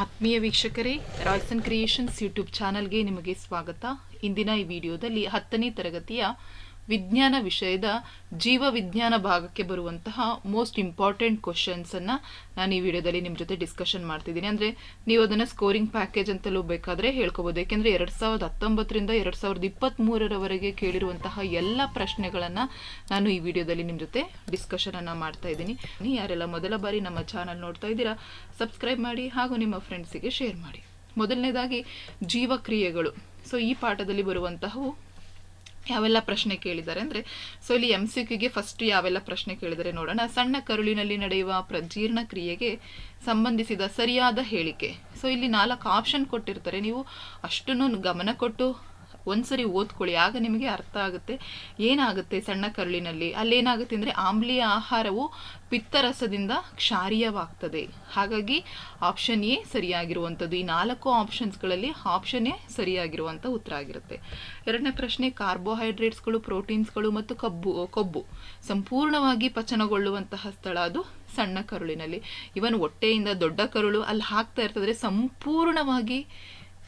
ಆತ್ಮೀಯ ವೀಕ್ಷಕರೇ Royson creations YouTube ಚಾನಲ್ಗೆ ನಿಮಗೆ ಸ್ವಾಗತ. ಇಂದಿನ ಈ ವಿಡಿಯೋದಲ್ಲಿ ಹತ್ತನೇ ತರಗತಿಯ ವಿಜ್ಞಾನ ವಿಷಯದ ಜೀವ ವಿಜ್ಞಾನ ಭಾಗಕ್ಕೆ ಬರುವಂತಹ ಮೋಸ್ಟ್ ಇಂಪಾರ್ಟೆಂಟ್ ಕ್ವಶನ್ಸನ್ನು ನಾನು ಈ ವಿಡಿಯೋದಲ್ಲಿ ನಿಮ್ಮ ಜೊತೆ ಡಿಸ್ಕಷನ್ ಮಾಡ್ತಿದ್ದೀನಿ. ಅಂದರೆ ನೀವು ಅದನ್ನು ಸ್ಕೋರಿಂಗ್ ಪ್ಯಾಕೇಜ್ ಅಂತಲೂ ಬೇಕಾದರೆ ಹೇಳ್ಕೋಬೋದು. ಏಕೆಂದರೆ ಎರಡು ಸಾವಿರದ ಹತ್ತೊಂಬತ್ತರಿಂದ ಎರಡು ಸಾವಿರದ ಇಪ್ಪತ್ತ್ಮೂರರವರೆಗೆ ಕೇಳಿರುವಂತಹ ಎಲ್ಲ ಪ್ರಶ್ನೆಗಳನ್ನು ನಾನು ಈ ವಿಡಿಯೋದಲ್ಲಿ ನಿಮ್ಮ ಜೊತೆ ಡಿಸ್ಕಷನನ್ನು ಮಾಡ್ತಾ ಇದ್ದೀನಿ. ನೀವು ಯಾರೆಲ್ಲ ಮೊದಲ ಬಾರಿ ನಮ್ಮ ಚಾನಲ್ ನೋಡ್ತಾ ಇದ್ದೀರಾ ಸಬ್ಸ್ಕ್ರೈಬ್ ಮಾಡಿ ಹಾಗೂ ನಿಮ್ಮ ಫ್ರೆಂಡ್ಸಿಗೆ ಶೇರ್ ಮಾಡಿ. ಮೊದಲನೇದಾಗಿ ಜೀವಕ್ರಿಯೆಗಳು. ಸೊ ಈ ಪಾಠದಲ್ಲಿ ಬರುವಂತಹವು ಯಾವೆಲ್ಲ ಪ್ರಶ್ನೆ ಕೇಳಿದ್ದಾರೆ ಅಂದರೆ ಸೊ ಇಲ್ಲಿ ಎಂ ಸಿ ಕ್ಯೂಗೆ ಫಸ್ಟ್ ಯಾವೆಲ್ಲ ಪ್ರಶ್ನೆ ಕೇಳಿದರೆ ನೋಡೋಣ. ಸಣ್ಣ ಕರುಳಿನಲ್ಲಿ ನಡೆಯುವ ಪ್ರಜೀರ್ಣ ಕ್ರಿಯೆಗೆ ಸಂಬಂಧಿಸಿದ ಸರಿಯಾದ ಹೇಳಿಕೆ. ಸೊ ಇಲ್ಲಿ ನಾಲ್ಕು ಆಪ್ಷನ್ ಕೊಟ್ಟಿರ್ತಾರೆ. ನೀವು ಅಷ್ಟನ್ನು ಗಮನ ಕೊಟ್ಟು ಒಂದ್ಸರಿ ಓದ್ಕೊಳ್ಳಿ. ಆಗ ನಿಮಗೆ ಅರ್ಥ ಆಗುತ್ತೆ. ಏನಾಗುತ್ತೆ ಸಣ್ಣ ಕರುಳಿನಲ್ಲಿ? ಅಲ್ಲೇನಾಗುತ್ತೆ ಅಂದರೆ ಆಮ್ಲೀಯ ಆಹಾರವು ಪಿತ್ತರಸದಿಂದ ಕ್ಷಾರೀಯವಾಗ್ತದೆ. ಹಾಗಾಗಿ ಆಪ್ಷನ್ ಎ ಸರಿಯಾಗಿರುವಂಥದ್ದು. ಈ ನಾಲ್ಕು ಆಪ್ಷನ್ಸ್ಗಳಲ್ಲಿ ಆಪ್ಷನ್ ಎ ಸರಿಯಾಗಿರುವಂಥ ಉತ್ತರ ಆಗಿರುತ್ತೆ. ಎರಡನೇ ಪ್ರಶ್ನೆ ಕಾರ್ಬೋಹೈಡ್ರೇಟ್ಸ್ಗಳು ಪ್ರೋಟೀನ್ಸ್ಗಳು ಮತ್ತು ಕಬ್ಬು, ಕೊಬ್ಬು. ಸಂಪೂರ್ಣವಾಗಿ ಪಚನಗೊಳ್ಳುವಂತಹ ಸ್ಥಳ ಅದು ಸಣ್ಣ ಕರುಳಿನಲ್ಲಿ. ಇವನ್ ಹೊಟ್ಟೆಯಿಂದ ದೊಡ್ಡ ಕರುಳು ಅಲ್ಲಿ ಹಾಕ್ತಾ ಇರ್ತದ್ರೆ ಸಂಪೂರ್ಣವಾಗಿ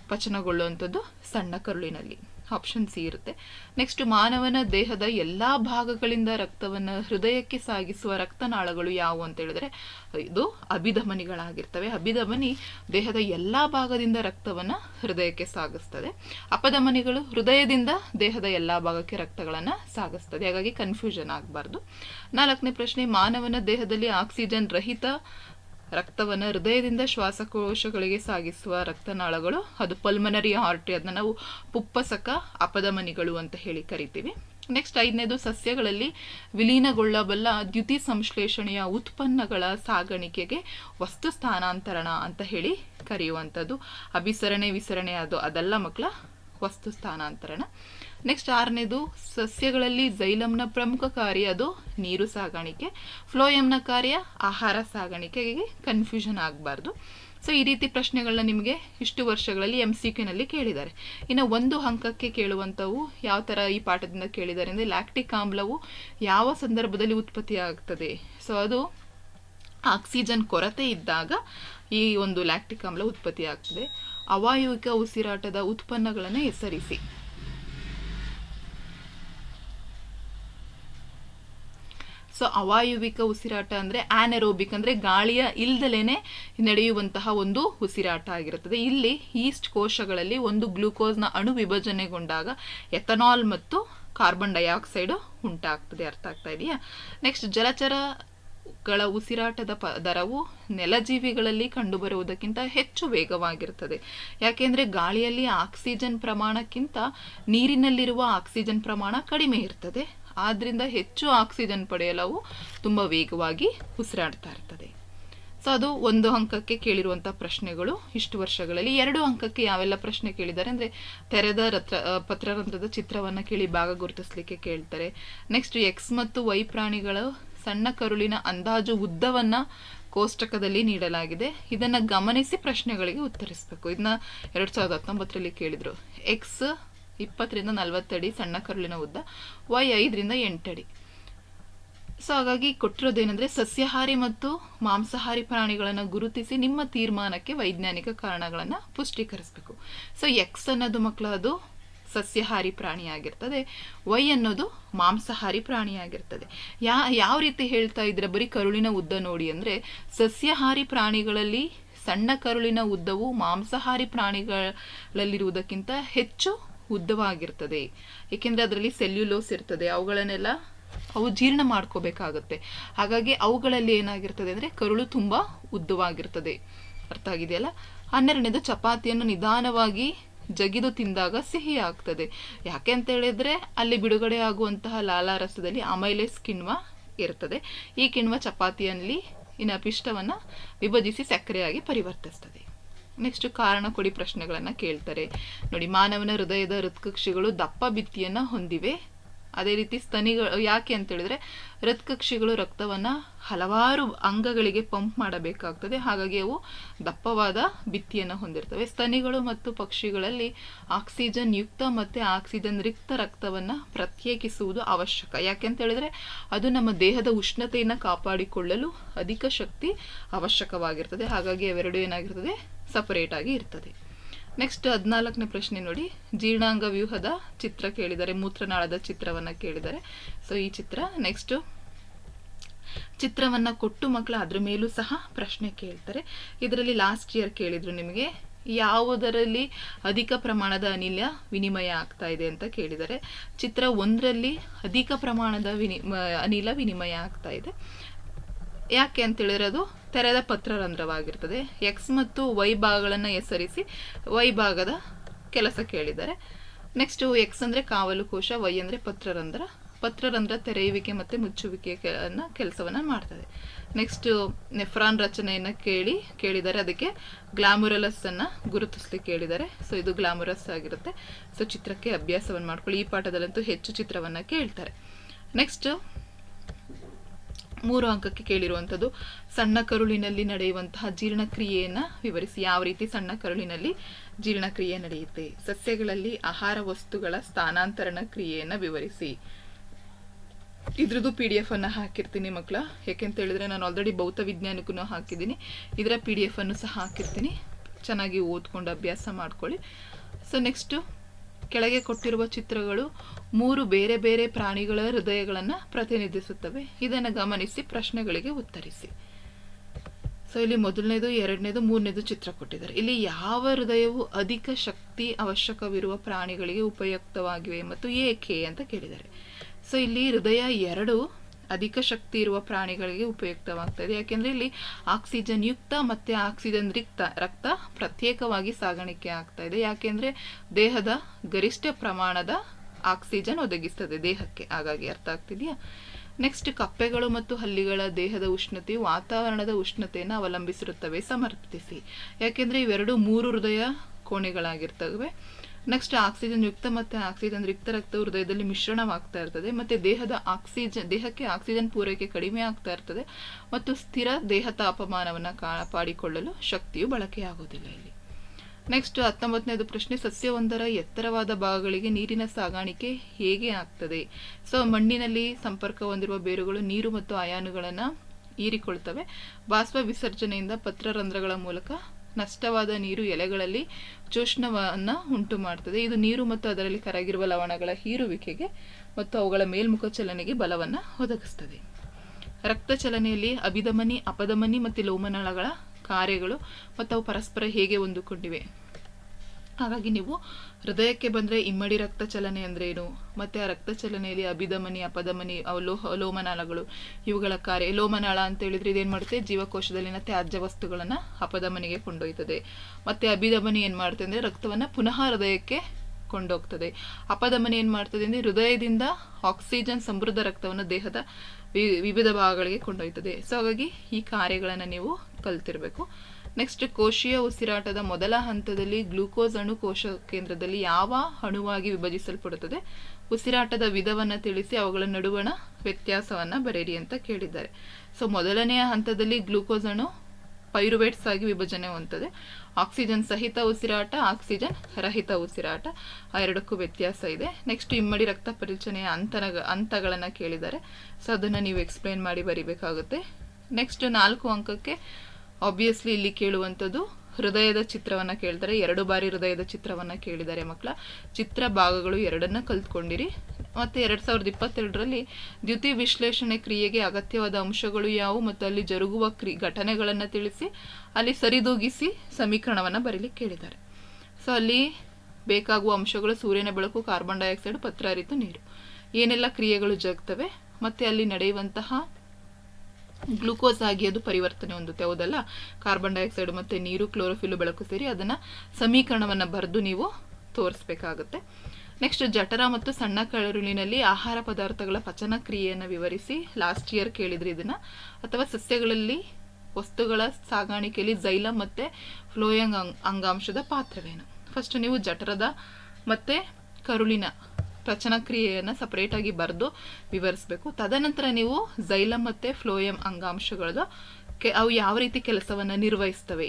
ಪಚನಗೊಳ್ಳುವಂಥದ್ದು ಸಣ್ಣ ಕರುಳಿನಲ್ಲಿ. ಆಪ್ಷನ್ ಸಿ ಇರುತ್ತೆ. ನೆಕ್ಸ್ಟ್ ಮಾನವನ ದೇಹದ ಎಲ್ಲಾ ಭಾಗಗಳಿಂದ ರಕ್ತವನ್ನು ಹೃದಯಕ್ಕೆ ಸಾಗಿಸುವ ರಕ್ತನಾಳಗಳು ಯಾವುವು ಅಂತ ಹೇಳಿದ್ರೆ, ಇದು ಅಭಿಧಮನಿಗಳಾಗಿರ್ತವೆ. ಅಭಿಧಮನಿ ದೇಹದ ಎಲ್ಲಾ ಭಾಗದಿಂದ ರಕ್ತವನ್ನ ಹೃದಯಕ್ಕೆ ಸಾಗಿಸ್ತದೆ. ಅಪಧಮನಿಗಳು ಹೃದಯದಿಂದ ದೇಹದ ಎಲ್ಲಾ ಭಾಗಕ್ಕೆ ರಕ್ತಗಳನ್ನ ಸಾಗಿಸ್ತದೆ. ಹಾಗಾಗಿ ಕನ್ಫ್ಯೂಷನ್ ಆಗಬಾರ್ದು. ನಾಲ್ಕನೇ ಪ್ರಶ್ನೆ, ಮಾನವನ ದೇಹದಲ್ಲಿ ಆಕ್ಸಿಜನ್ ರಹಿತ ರಕ್ತವನ್ನು ಹೃದಯದಿಂದ ಶ್ವಾಸಕೋಶಗಳಿಗೆ ಸಾಗಿಸುವ ರಕ್ತನಾಳಗಳು, ಅದು ಪಲ್ಮನರಿ ಆರ್ಟ್ರಿ ಅದನ್ನ ನಾವು ಪುಪ್ಪಸಕ ಅಪಧಮನಿಗಳು ಅಂತ ಹೇಳಿ ಕರಿತೀವಿ. ನೆಕ್ಸ್ಟ್ ಐದನೇದು ಸಸ್ಯಗಳಲ್ಲಿ ವಿಲೀನಗೊಳ್ಳಬಲ್ಲ ದ್ಯುತಿ ಸಂಶ್ಲೇಷಣೆಯ ಉತ್ಪನ್ನಗಳ ಸಾಗಾಣಿಕೆಗೆ ವಸ್ತು ಸ್ಥಾನಾಂತರಣ ಅಂತ ಹೇಳಿ ಕರೆಯುವಂಥದ್ದು. ಅಭಿಸರಣೆ, ವಿಸರಣೆ ಅದು ಅದೆಲ್ಲ ಮಕ್ಕಳ ವಸ್ತು ಸ್ಥಾನಾಂತರಣ ನೆಕ್ಸ್ಟ್ ಆರನೇದು, ಸಸ್ಯಗಳಲ್ಲಿ ಜೈಲಂನ ಪ್ರಮುಖ ಕಾರ್ಯ ಅದು ನೀರು ಸಾಗಾಣಿಕೆ. ಫ್ಲೋಯಂನ ಕಾರ್ಯ ಆಹಾರ ಸಾಗಾಣಿಕೆಗೆ ಕನ್ಫ್ಯೂಷನ್ ಆಗಬಾರ್ದು. ಸೊ ಈ ರೀತಿ ಪ್ರಶ್ನೆಗಳನ್ನ ನಿಮಗೆ ಇಷ್ಟು ವರ್ಷಗಳಲ್ಲಿ ಎಂ ಸಿ ಕ್ಯೂನಲ್ಲಿ ಕೇಳಿದ್ದಾರೆ. ಇನ್ನು ಒಂದು ಅಂಕಕ್ಕೆ ಕೇಳುವಂಥವು ಯಾವ ಥರ ಈ ಪಾಠದಿಂದ ಕೇಳಿದ್ದಾರೆ ಅಂದರೆ ಲ್ಯಾಕ್ಟಿಕ್ ಆಮ್ಲವು ಯಾವ ಸಂದರ್ಭದಲ್ಲಿ ಉತ್ಪತ್ತಿ ಆಗ್ತದೆ? ಸೊ ಅದು ಆಕ್ಸಿಜನ್ ಕೊರತೆ ಇದ್ದಾಗ ಈ ಒಂದು ಲ್ಯಾಕ್ಟಿಕ್ ಆಮ್ಲ ಉತ್ಪತ್ತಿ ಆಗ್ತದೆ. ಅವಾಯುವಿಕ ಉಸಿರಾಟದ ಉತ್ಪನ್ನಗಳನ್ನು ಹೆಸರಿಸಿ. ಸೊ ಅವಾಯುವಿಕ ಉಸಿರಾಟ ಅಂದ್ರೆ ಆನೆರೋಬಿಕ್ ಅಂದ್ರೆ ಗಾಳಿಯ ಇಲ್ದಲೇನೆ ನಡೆಯುವಂತಹ ಒಂದು ಉಸಿರಾಟ ಆಗಿರುತ್ತದೆ. ಇಲ್ಲಿ ಈಸ್ಟ್ ಕೋಶಗಳಲ್ಲಿ ಒಂದು ಗ್ಲೂಕೋಸ್ನ ಅಣು ವಿಭಜನೆಗೊಂಡಾಗ ಎಥನಾಲ್ ಮತ್ತು ಕಾರ್ಬನ್ ಡೈಆಕ್ಸೈಡ್ ಉಂಟಾಗ್ತದೆ. ಅರ್ಥ ಆಗ್ತಾ ಇದೆಯಾ? ನೆಕ್ಸ್ಟ್ ಜಲಚರ ಗಳ ಉಸಿರಾಟದ ಪ, ದರವು ನೆಲಜೀವಿಗಳಲ್ಲಿ ಕಂಡುಬರುವುದಕ್ಕಿಂತ ಹೆಚ್ಚು ವೇಗವಾಗಿರುತ್ತದೆ. ಯಾಕೆಂದ್ರೆ ಗಾಳಿಯಲ್ಲಿ ಆಕ್ಸಿಜನ್ ಪ್ರಮಾಣಕ್ಕಿಂತ ನೀರಿನಲ್ಲಿರುವ ಆಕ್ಸಿಜನ್ ಪ್ರಮಾಣ ಕಡಿಮೆ ಇರ್ತದೆ. ಆದ್ರಿಂದ ಹೆಚ್ಚು ಆಕ್ಸಿಜನ್ ಪಡೆಯಲು ಅವು ತುಂಬ ವೇಗವಾಗಿ ಉಸಿರಾಡ್ತಾ ಇರ್ತದೆ. ಸೊ ಅದು ಒಂದು ಅಂಕಕ್ಕೆ ಕೇಳಿರುವಂಥ ಪ್ರಶ್ನೆಗಳು. ಇಷ್ಟು ವರ್ಷಗಳಲ್ಲಿ ಎರಡು ಅಂಕಕ್ಕೆ ಯಾವೆಲ್ಲ ಪ್ರಶ್ನೆ ಕೇಳಿದ್ದಾರೆ? ಅಂದರೆ ತೆರೆದ ರತ್ರ ಪತ್ರರಂಧ್ರದ ಚಿತ್ರವನ್ನು ಕೇಳಿ ಭಾಗ ಗುರುತಿಸಲಿಕ್ಕೆ ಕೇಳ್ತಾರೆ. ನೆಕ್ಸ್ಟ್ ಎಕ್ಸ್ ಮತ್ತು ವೈ ಪ್ರಾಣಿಗಳು ಸಣ್ಣ ಕರುಳಿನ ಅಂದಾಜು ಉದ್ದವನ್ನ ಕೋಷ್ಟಕದಲ್ಲಿ ನೀಡಲಾಗಿದೆ. ಇದನ್ನು ಗಮನಿಸಿ ಪ್ರಶ್ನೆಗಳಿಗೆ ಉತ್ತರಿಸಬೇಕು. ಇದನ್ನ ಎರಡು ಸಾವಿರದ ಹತ್ತೊಂಬತ್ತರಲ್ಲಿ ಕೇಳಿದ್ರು. ಎಕ್ಸ್ ಇಪ್ಪತ್ತರಿಂದ ನಲವತ್ತಡಿ ಸಣ್ಣ ಕರುಳಿನ ಉದ್ದ, ವೈ ಐದರಿಂದ ಎಂಟಡಿ ಸೊ ಹಾಗಾಗಿ ಕೊಟ್ಟಿರೋದೇನೆಂದರೆ ಸಸ್ಯಾಹಾರಿ ಮತ್ತು ಮಾಂಸಾಹಾರಿ ಪ್ರಾಣಿಗಳನ್ನು ಗುರುತಿಸಿ ನಿಮ್ಮ ತೀರ್ಮಾನಕ್ಕೆ ವೈಜ್ಞಾನಿಕ ಕಾರಣಗಳನ್ನು ಪುಷ್ಟೀಕರಿಸಬೇಕು. ಸೊ ಎಕ್ಸ್ ಅನ್ನೋದು ಮಕ್ಕಳು ಅದು ಸಸ್ಯಾಹಾರಿ ಪ್ರಾಣಿಯಾಗಿರ್ತದೆ ವೈ ಅನ್ನೋದು ಮಾಂಸಾಹಾರಿ ಪ್ರಾಣಿಯಾಗಿರ್ತದೆ ಯಾ, ಯಾವ ರೀತಿ ಹೇಳ್ತಾ ಇದ್ರೆ ಬರೀ ಕರುಳಿನ ಉದ್ದ ನೋಡಿ ಅಂದರೆ ಸಸ್ಯಾಹಾರಿ ಪ್ರಾಣಿಗಳಲ್ಲಿ ಸಣ್ಣ ಕರುಳಿನ ಉದ್ದವು ಮಾಂಸಾಹಾರಿ ಪ್ರಾಣಿಗಳಲ್ಲಿರುವುದಕ್ಕಿಂತ ಹೆಚ್ಚು ಉದ್ದವಾಗಿರ್ತದೆ. ಏಕೆಂದರೆ ಅದರಲ್ಲಿ ಸೆಲ್ಯುಲೋಸ್ ಇರ್ತದೆ. ಅವುಗಳನ್ನೆಲ್ಲ ಅವು ಜೀರ್ಣ ಮಾಡ್ಕೋಬೇಕಾಗುತ್ತೆ. ಹಾಗಾಗಿ ಅವುಗಳಲ್ಲಿ ಏನಾಗಿರ್ತದೆ ಅಂದರೆ ಕರುಳು ತುಂಬ ಉದ್ದವಾಗಿರ್ತದೆ. ಅರ್ಥ ಆಗಿದೆಯಲ್ಲ? ಹನ್ನೆರಡನೇದು ಚಪಾತಿಯನ್ನು ನಿಧಾನವಾಗಿ ಜಗಿದು ತಿಂದಾಗ ಸಿಹಿ ಆಗ್ತದೆ. ಯಾಕೆ ಅಂತ ಹೇಳಿದ್ರೆ ಅಲ್ಲಿ ಬಿಡುಗಡೆ ಆಗುವಂತಹ ಲಾಲಾರಸದಲ್ಲಿ ಅಮೈಲೇಸ್ ಕಿಣ್ವ ಇರ್ತದೆ. ಈ ಕಿಣ್ವ ಚಪಾತಿಯಲ್ಲಿ ಇನ್ನ ಪಿಷ್ಟವನ್ನು ವಿಭಜಿಸಿ ಸಕ್ಕರೆಯಾಗಿ ಪರಿವರ್ತಿಸ್ತದೆ. ನೆಕ್ಸ್ಟ್ ಕಾರಣ ಕೊಡಿ ಪ್ರಶ್ನೆಗಳನ್ನು ಕೇಳ್ತಾರೆ. ನೋಡಿ, ಮಾನವನ ಹೃದಯದ ಹೃತ್ಕಕ್ಷಿಗಳು ದಪ್ಪ ಭಿತ್ತಿಯನ್ನ ಹೊಂದಿವೆ. ಅದೇ ರೀತಿ ಸ್ತನಿಗಳು ಯಾಕೆ ಅಂತ ಹೇಳಿದ್ರೆ ರಕ್ತವನ್ನು ಹಲವಾರು ಅಂಗಗಳಿಗೆ ಪಂಪ್ ಮಾಡಬೇಕಾಗ್ತದೆ. ಹಾಗಾಗಿ ಅವು ದಪ್ಪವಾದ ಭಿತ್ತಿಯನ್ನು ಹೊಂದಿರ್ತವೆ. ಸ್ತನಿಗಳು ಮತ್ತು ಪಕ್ಷಿಗಳಲ್ಲಿ ಆಕ್ಸಿಜನ್ ಯುಕ್ತ ಮತ್ತು ಆಕ್ಸಿಜನ್ ರಿಕ್ತ ರಕ್ತವನ್ನು ಪ್ರತ್ಯೇಕಿಸುವುದು ಅವಶ್ಯಕ. ಯಾಕೆ ಅಂತ ಹೇಳಿದ್ರೆ ಅದು ನಮ್ಮ ದೇಹದ ಉಷ್ಣತೆಯನ್ನು ಕಾಪಾಡಿಕೊಳ್ಳಲು ಅಧಿಕ ಶಕ್ತಿ ಅವಶ್ಯಕವಾಗಿರ್ತದೆ. ಹಾಗಾಗಿ ಅವೆರಡು ಏನಾಗಿರ್ತದೆ? ಸಪರೇಟ್ ಆಗಿ ಇರ್ತದೆ. ನೆಕ್ಸ್ಟ್ ಹದಿನಾಲ್ಕನೇ ಪ್ರಶ್ನೆ ನೋಡಿ. ಜೀರ್ಣಾಂಗ ವ್ಯೂಹದ ಚಿತ್ರ ಕೇಳಿದ್ದಾರೆ ಮೂತ್ರನಾಳದ ಚಿತ್ರವನ್ನ ಕೇಳಿದ್ದಾರೆ ಸೊ ಈ ಚಿತ್ರ ನೆಕ್ಸ್ಟು ಚಿತ್ರವನ್ನ ಕೊಟ್ಟು ಮಕ್ಕಳು ಅದ್ರ ಮೇಲೂ ಸಹ ಪ್ರಶ್ನೆ ಕೇಳ್ತಾರೆ. ಇದರಲ್ಲಿ ಲಾಸ್ಟ್ ಇಯರ್ ಕೇಳಿದ್ರು ನಿಮಗೆ. ಯಾವುದರಲ್ಲಿ ಅಧಿಕ ಪ್ರಮಾಣದ ಅನಿಲ ವಿನಿಮಯ ಆಗ್ತಾ ಇದೆ ಅಂತ ಕೇಳಿದ್ದಾರೆ ಚಿತ್ರ ಒಂದರಲ್ಲಿ ಅಧಿಕ ಪ್ರಮಾಣದ ವಿನಿ ಅನಿಲ ವಿನಿಮಯ ಆಗ್ತಾ ಇದೆ. ಯಾಕೆ ಅಂತ ಹೇಳಿದ್ರೆ ಅದು ತೆರೆದ ಪತ್ರರಂಧ್ರವಾಗಿರ್ತದೆ ಎಕ್ಸ್ ಮತ್ತು ವೈ ಭಾಗಗಳನ್ನು ಹೆಸರಿಸಿ ವೈ ಭಾಗದ ಕೆಲಸ ಕೇಳಿದ್ದಾರೆ. ನೆಕ್ಸ್ಟ್ ಎಕ್ಸ್ ಅಂದ್ರೆ ಕಾವಲು ಕೋಶ ವೈ ಅಂದ್ರೆ ಪತ್ರರಂಧ್ರ. ಪತ್ರರಂಧ್ರ ತೆರೆಯುವಿಕೆ ಮತ್ತೆ ಮುಚ್ಚುವಿಕೆ ಕೆಲಸವನ್ನ ಮಾಡ್ತದೆ. ನೆಕ್ಸ್ಟ್ ನೆಫ್ರಾನ್ ರಚನೆಯನ್ನ ಕೇಳಿ ಕೇಳಿದ್ದಾರೆ. ಅದಕ್ಕೆ ಗ್ಲಾಮುರಲಸ್ಸನ್ನು ಗುರುತಿಸ್ಲಿಕ್ಕೆ ಕೇಳಿದ್ದಾರೆ. ಸೊ ಇದು ಗ್ಲಾಮುರಸ್ ಆಗಿರುತ್ತೆ. ಸೊ ಚಿತ್ರಕ್ಕೆ ಅಭ್ಯಾಸವನ್ನು ಮಾಡ್ಕೊಳ್ಳಿ. ಈ ಪಾಠದಲ್ಲಂತೂ ಹೆಚ್ಚು ಚಿತ್ರವನ್ನ ಕೇಳ್ತಾರೆ. ನೆಕ್ಸ್ಟ್ ಮೂರು ಅಂಕಕ್ಕೆ ಕೇಳಿರುವಂಥದ್ದು, ಸಣ್ಣ ಕರುಳಿನಲ್ಲಿ ನಡೆಯುವಂತಹ ಜೀರ್ಣಕ್ರಿಯೆಯನ್ನು ವಿವರಿಸಿ. ಯಾವ ರೀತಿ ಸಣ್ಣ ಕರುಳಿನಲ್ಲಿ ಜೀರ್ಣಕ್ರಿಯೆ ನಡೆಯುತ್ತೆ? ಸಸ್ಯಗಳಲ್ಲಿ ಆಹಾರ ವಸ್ತುಗಳ ಸ್ಥಾನಾಂತರಣ ಕ್ರಿಯೆಯನ್ನು ವಿವರಿಸಿ. ಇದ್ರದ್ದು ಪಿ ಡಿ ಎಫ್ ಅನ್ನು ಹಾಕಿರ್ತೀನಿ ಮಕ್ಕಳ. ಯಾಕೆಂತ ಹೇಳಿದ್ರೆ ನಾನು ಆಲ್ರೆಡಿ ಭೌತ ವಿಜ್ಞಾನಕ್ಕೂ ಹಾಕಿದ್ದೀನಿ. ಇದರ ಪಿ ಡಿ ಎಫ್ ಅನ್ನು ಸಹ ಹಾಕಿರ್ತೀನಿ. ಚೆನ್ನಾಗಿ ಓದ್ಕೊಂಡು ಅಭ್ಯಾಸ ಮಾಡ್ಕೊಳ್ಳಿ. ಸೊ ನೆಕ್ಸ್ಟ್ ಕೆಳಗೆ ಕೊಟ್ಟಿರುವ ಚಿತ್ರಗಳು ಮೂರು ಬೇರೆ ಬೇರೆ ಪ್ರಾಣಿಗಳ ಹೃದಯಗಳನ್ನು ಪ್ರತಿನಿಧಿಸುತ್ತವೆ. ಇದನ್ನು ಗಮನಿಸಿ, ಪ್ರಶ್ನೆಗಳಿಗೆ ಉತ್ತರಿಸಿ. ಸೊ ಇಲ್ಲಿ ಮೊದಲನೇದು, ಎರಡನೇದು, ಮೂರನೇದು ಚಿತ್ರ ಕೊಟ್ಟಿದ್ದಾರೆ. ಇಲ್ಲಿ ಯಾವ ಹೃದಯವು ಅಧಿಕ ಶಕ್ತಿ ಅವಶ್ಯಕವಿರುವ ಪ್ರಾಣಿಗಳಿಗೆ ಉಪಯುಕ್ತವಾಗಿವೆ ಮತ್ತು ಏಕೆ ಅಂತ ಕೇಳಿದ್ದಾರೆ. ಸೊ ಇಲ್ಲಿ ಹೃದಯ ಎರಡು ಅಧಿಕ ಶಕ್ತಿ ಇರುವ ಪ್ರಾಣಿಗಳಿಗೆ ಉಪಯುಕ್ತವಾಗ್ತದೆ. ಯಾಕೆಂದರೆ ಇಲ್ಲಿ ಆಕ್ಸಿಜನ್ ಯುಕ್ತ ಮತ್ತು ಆಕ್ಸಿಜನ್ ರಿಕ್ತ, ರಕ್ತ ಪ್ರತ್ಯೇಕವಾಗಿ ಸಾಗಾಣಿಕೆ ಆಗ್ತಾ ಇದೆ. ಯಾಕೆಂದರೆ ದೇಹದ ಗರಿಷ್ಠ ಪ್ರಮಾಣದ ಆಕ್ಸಿಜನ್ ಒದಗಿಸ್ತದೆ ದೇಹಕ್ಕೆ. ಹಾಗಾಗಿ ಅರ್ಥ ಆಗ್ತಿದೆಯಾ? ನೆಕ್ಸ್ಟ್ ಕಪ್ಪೆಗಳು ಮತ್ತು ಹಲ್ಲಿಗಳ ದೇಹದ ಉಷ್ಣತೆಯು ವಾತಾವರಣದ ಉಷ್ಣತೆಯನ್ನು ಅವಲಂಬಿಸಿರುತ್ತವೆ. ಸಮರ್ಥಿಸಿ. ಯಾಕೆಂದರೆ ಇವೆರಡು ಮೂರು ಹೃದಯ ಕೋಣೆಗಳಾಗಿರ್ತವೆ. ನೆಕ್ಸ್ಟ್ ಆಕ್ಸಿಜನ್ ಯುಕ್ತ ಮತ್ತು ಆಕ್ಸಿಜನ್ ರಿಕ್ತ ರಕ್ತ ಹೃದಯದಲ್ಲಿ ಮಿಶ್ರಣವಾಗ್ತಾ ಇರ್ತದೆ. ಮತ್ತೆ ದೇಹದ ಆಕ್ಸಿಜನ್ ದೇಹಕ್ಕೆ ಆಕ್ಸಿಜನ್ ಪೂರೈಕೆ ಕಡಿಮೆ ಆಗ್ತಾ ಇರ್ತದೆ. ಮತ್ತು ಸ್ಥಿರ ದೇಹ ತಾಪಮಾನವನ್ನು ಕಾಪಾಡಿಕೊಳ್ಳಲು ಶಕ್ತಿಯು ಬಳಕೆಯಾಗೋದಿಲ್ಲ ಇಲ್ಲಿ. ನೆಕ್ಸ್ಟ್ ಹತ್ತೊಂಬತ್ತನೇದು ಪ್ರಶ್ನೆ, ಸಸ್ಯವೊಂದರ ಎತ್ತರವಾದ ಭಾಗಗಳಿಗೆ ನೀರಿನ ಸಾಗಾಣಿಕೆ ಹೇಗೆ ಆಗ್ತದೆ? ಸೊ ಮಣ್ಣಿನಲ್ಲಿ ಸಂಪರ್ಕ ಹೊಂದಿರುವ ಬೇರುಗಳು ನೀರು ಮತ್ತು ಅಯಾನುಗಳನ್ನು ಹೀರಿಕೊಳ್ತವೆ. ಬಾಷ್ಪ ವಿಸರ್ಜನೆಯಿಂದ ಪತ್ರರಂಧ್ರಗಳ ಮೂಲಕ ನಷ್ಟವಾದ ನೀರು ಎಲೆಗಳಲ್ಲಿ ಜೋಷ್ಣವನ್ನು ಉಂಟು ಮಾಡ್ತದೆ. ಇದು ನೀರು ಮತ್ತು ಅದರಲ್ಲಿ ಕರಗಿರುವ ಲವಣಗಳ ಹೀರುವಿಕೆಗೆ ಮತ್ತು ಅವುಗಳ ಮೇಲ್ಮುಖ ಚಲನೆಗೆ ಬಲವನ್ನ ಒದಗಿಸ್ತದೆ. ರಕ್ತ ಚಲನೆಯಲ್ಲಿ ಅಭಿಧಮನಿ, ಅಪಧಮನಿ ಮತ್ತು ಲೋಮನಾಳಗಳ ಕಾರ್ಯಗಳು ಮತ್ತು ಅವು ಪರಸ್ಪರ ಹೇಗೆ ಹೊಂದಿಕೊಂಡಿವೆ ಹಾಗಾಗಿ ನೀವು ಹೃದಯಕ್ಕೆ ಬಂದರೆ ಇಮ್ಮಡಿ ರಕ್ತ ಚಲನೆ ಅಂದರೆ ಏನು? ಮತ್ತೆ ಆ ರಕ್ತ ಚಲನೆಯಲ್ಲಿ ಅಭಿಧಮನಿ, ಅಪಧಮನಿ ಲೋಹ ಲೋಮನಾಳಗಳು ಇವುಗಳ ಕಾರ್ಯ, ಲೋಮನಾಳ ಅಂತ ಹೇಳಿದ್ರೆ ಇದೇನು ಮಾಡುತ್ತೆ? ಜೀವಕೋಶದಲ್ಲಿನ ತ್ಯಾಜ್ಯ ವಸ್ತುಗಳನ್ನು ಅಪಧಮನಿಗೆ ಕೊಂಡೊಯ್ತದೆ. ಮತ್ತೆ ಅಭಿಧಮನಿ ಏನು ಮಾಡುತ್ತೆ ಅಂದರೆ ರಕ್ತವನ್ನು ಪುನಃ ಹೃದಯಕ್ಕೆ ಕೊಂಡೋಗ್ತದೆ. ಅಪಧಮನಿ ಏನು ಮಾಡ್ತದೆ ಅಂದರೆ ಹೃದಯದಿಂದ ಆಕ್ಸಿಜನ್ ಸಮೃದ್ಧ ರಕ್ತವನ್ನು ದೇಹದ ವಿವಿಧ ಭಾಗಗಳಿಗೆ ಕೊಂಡೊಯ್ತದೆ. ಸೊ ಹಾಗಾಗಿ ಈ ಕಾರ್ಯಗಳನ್ನು ನೀವು ಕಲ್ತಿರ್ಬೇಕು. ನೆಕ್ಸ್ಟ್ ಕೋಶೀಯ ಉಸಿರಾಟದ ಮೊದಲ ಹಂತದಲ್ಲಿ ಗ್ಲೂಕೋಸ್ ಅಣು ಕೋಶ ಕೇಂದ್ರದಲ್ಲಿ ಯಾವ ಅಣುವಾಗಿ ವಿಭಜಿಸಲ್ಪಡುತ್ತದೆ? ಉಸಿರಾಟದ ವಿಧವನ್ನು ತಿಳಿಸಿ, ಅವುಗಳ ನಡುವಣ ವ್ಯತ್ಯಾಸವನ್ನು ಬರೆಯಿರಿ ಅಂತ ಕೇಳಿದ್ದಾರೆ. ಸೊ ಮೊದಲನೆಯ ಹಂತದಲ್ಲಿ ಗ್ಲೂಕೋಸ್ ಅಣು ಪೈರುವೇಟ್ಸ್ ಆಗಿ ವಿಭಜನೆ ಹೊಂದುತ್ತದೆ ಆಕ್ಸಿಜನ್ ಸಹಿತ ಉಸಿರಾಟ, ಆಕ್ಸಿಜನ್ ರಹಿತ ಉಸಿರಾಟ, ಆ ಎರಡಕ್ಕೂ ವ್ಯತ್ಯಾಸ ಇದೆ. ನೆಕ್ಸ್ಟ್ ಇಮ್ಮಡಿ ರಕ್ತ ಪರಿಚನೆಯ ಅಂತರ, ಹಂತಗಳನ್ನು ಕೇಳಿದ್ದಾರೆ. ಸೊ ಅದನ್ನ ನೀವು ಎಕ್ಸ್ಪ್ಲೈನ್ ಮಾಡಿ ಬರಿಬೇಕಾಗುತ್ತೆ. ನೆಕ್ಸ್ಟ್ ನಾಲ್ಕು ಅಂಕಕ್ಕೆ ಆಬ್ವಿಯಸ್ಲಿ ಇಲ್ಲಿ ಕೇಳುವಂಥದ್ದು ಹೃದಯದ ಚಿತ್ರವನ್ನು ಕೇಳ್ತಾರೆ. ಎರಡು ಬಾರಿ ಹೃದಯದ ಚಿತ್ರವನ್ನು ಕೇಳಿದ್ದಾರೆ ಮಕ್ಕಳ. ಚಿತ್ರ ಭಾಗಗಳು ಎರಡನ್ನ ಕಲ್ತ್ಕೊಂಡಿರಿ. ಮತ್ತು ಎರಡು ಸಾವಿರದ ಇಪ್ಪತ್ತೆರಡರಲ್ಲಿ ದ್ಯುತಿ ವಿಶ್ಲೇಷಣೆ ಕ್ರಿಯೆಗೆ ಅಗತ್ಯವಾದ ಅಂಶಗಳು ಯಾವುವು ಮತ್ತು ಅಲ್ಲಿ ಜರುಗುವ ಕ್ರಿ ಘಟನೆಗಳನ್ನು ತಿಳಿಸಿ, ಅಲ್ಲಿ ಸರಿದೂಗಿಸಿ ಸಮೀಕರಣವನ್ನು ಬರೀಲಿಕ್ಕೆ ಕೇಳಿದ್ದಾರೆ. ಸೊ ಅಲ್ಲಿ ಬೇಕಾಗುವ ಅಂಶಗಳು ಸೂರ್ಯನ ಬೆಳಕು ಕಾರ್ಬನ್ ಡೈಆಕ್ಸೈಡ್ ಪತ್ರ ಹರಿತು, ನೀರು. ಏನೆಲ್ಲ ಕ್ರಿಯೆಗಳು ಜರುಗ್ತವೆ ಮತ್ತು ಅಲ್ಲಿ ನಡೆಯುವಂತಹ ಗ್ಲೂಕೋಸ್ ಆಗಿ ಅದು ಪರಿವರ್ತನೆ ಹೊಂದುತ್ತೆ, ಹೌದಲ್ಲ? ಕಾರ್ಬನ್ ಡೈಆಕ್ಸೈಡ್ ಮತ್ತೆ ನೀರು ಕ್ಲೋರೋಫಿಲ್ ಬೆಳಕು ಸೇರಿ ಅದನ್ನ ಸಮೀಕರಣವನ್ನ ಬರೆದು ನೀವು ತೋರಿಸ್ಬೇಕಾಗುತ್ತೆ. ನೆಕ್ಸ್ಟ್ ಜಠರ ಮತ್ತು ಸಣ್ಣ ಕರುಳಿನಲ್ಲಿ ಆಹಾರ ಪದಾರ್ಥಗಳ ಪಚನ ಕ್ರಿಯೆಯನ್ನು ವಿವರಿಸಿ ಲಾಸ್ಟ್ ಇಯರ್ ಕೇಳಿದ್ರಿ ಇದನ್ನ. ಅಥವಾ ಸಸ್ಯಗಳಲ್ಲಿ ವಸ್ತುಗಳ ಸಾಗಾಣಿಕೆಯಲ್ಲಿ ಜೈಲಂ ಮತ್ತು ಫ್ಲೋಯಂಗ್ ಅಂಗ್- ಅಂಗಾಂಶದ ಪಾತ್ರವೇನು? ಫಸ್ಟ್ ನೀವು ಜಠರದ ಮತ್ತೆ ಕರುಳಿನ ಪಚನ ಕ್ರಿಯೆಯನ್ನು ಸಪ್ರೇಟಾಗಿ ಬರೆದು ವಿವರಿಸಬೇಕು. ತದನಂತರ ನೀವು ಝೈಲಮ್ ಮತ್ತು ಫ್ಲೋಯಮ್ ಅಂಗಾಂಶಗಳು ಕೆ, ಅವು ಯಾವ ರೀತಿ ಕೆಲಸವನ್ನು ನಿರ್ವಹಿಸ್ತವೆ?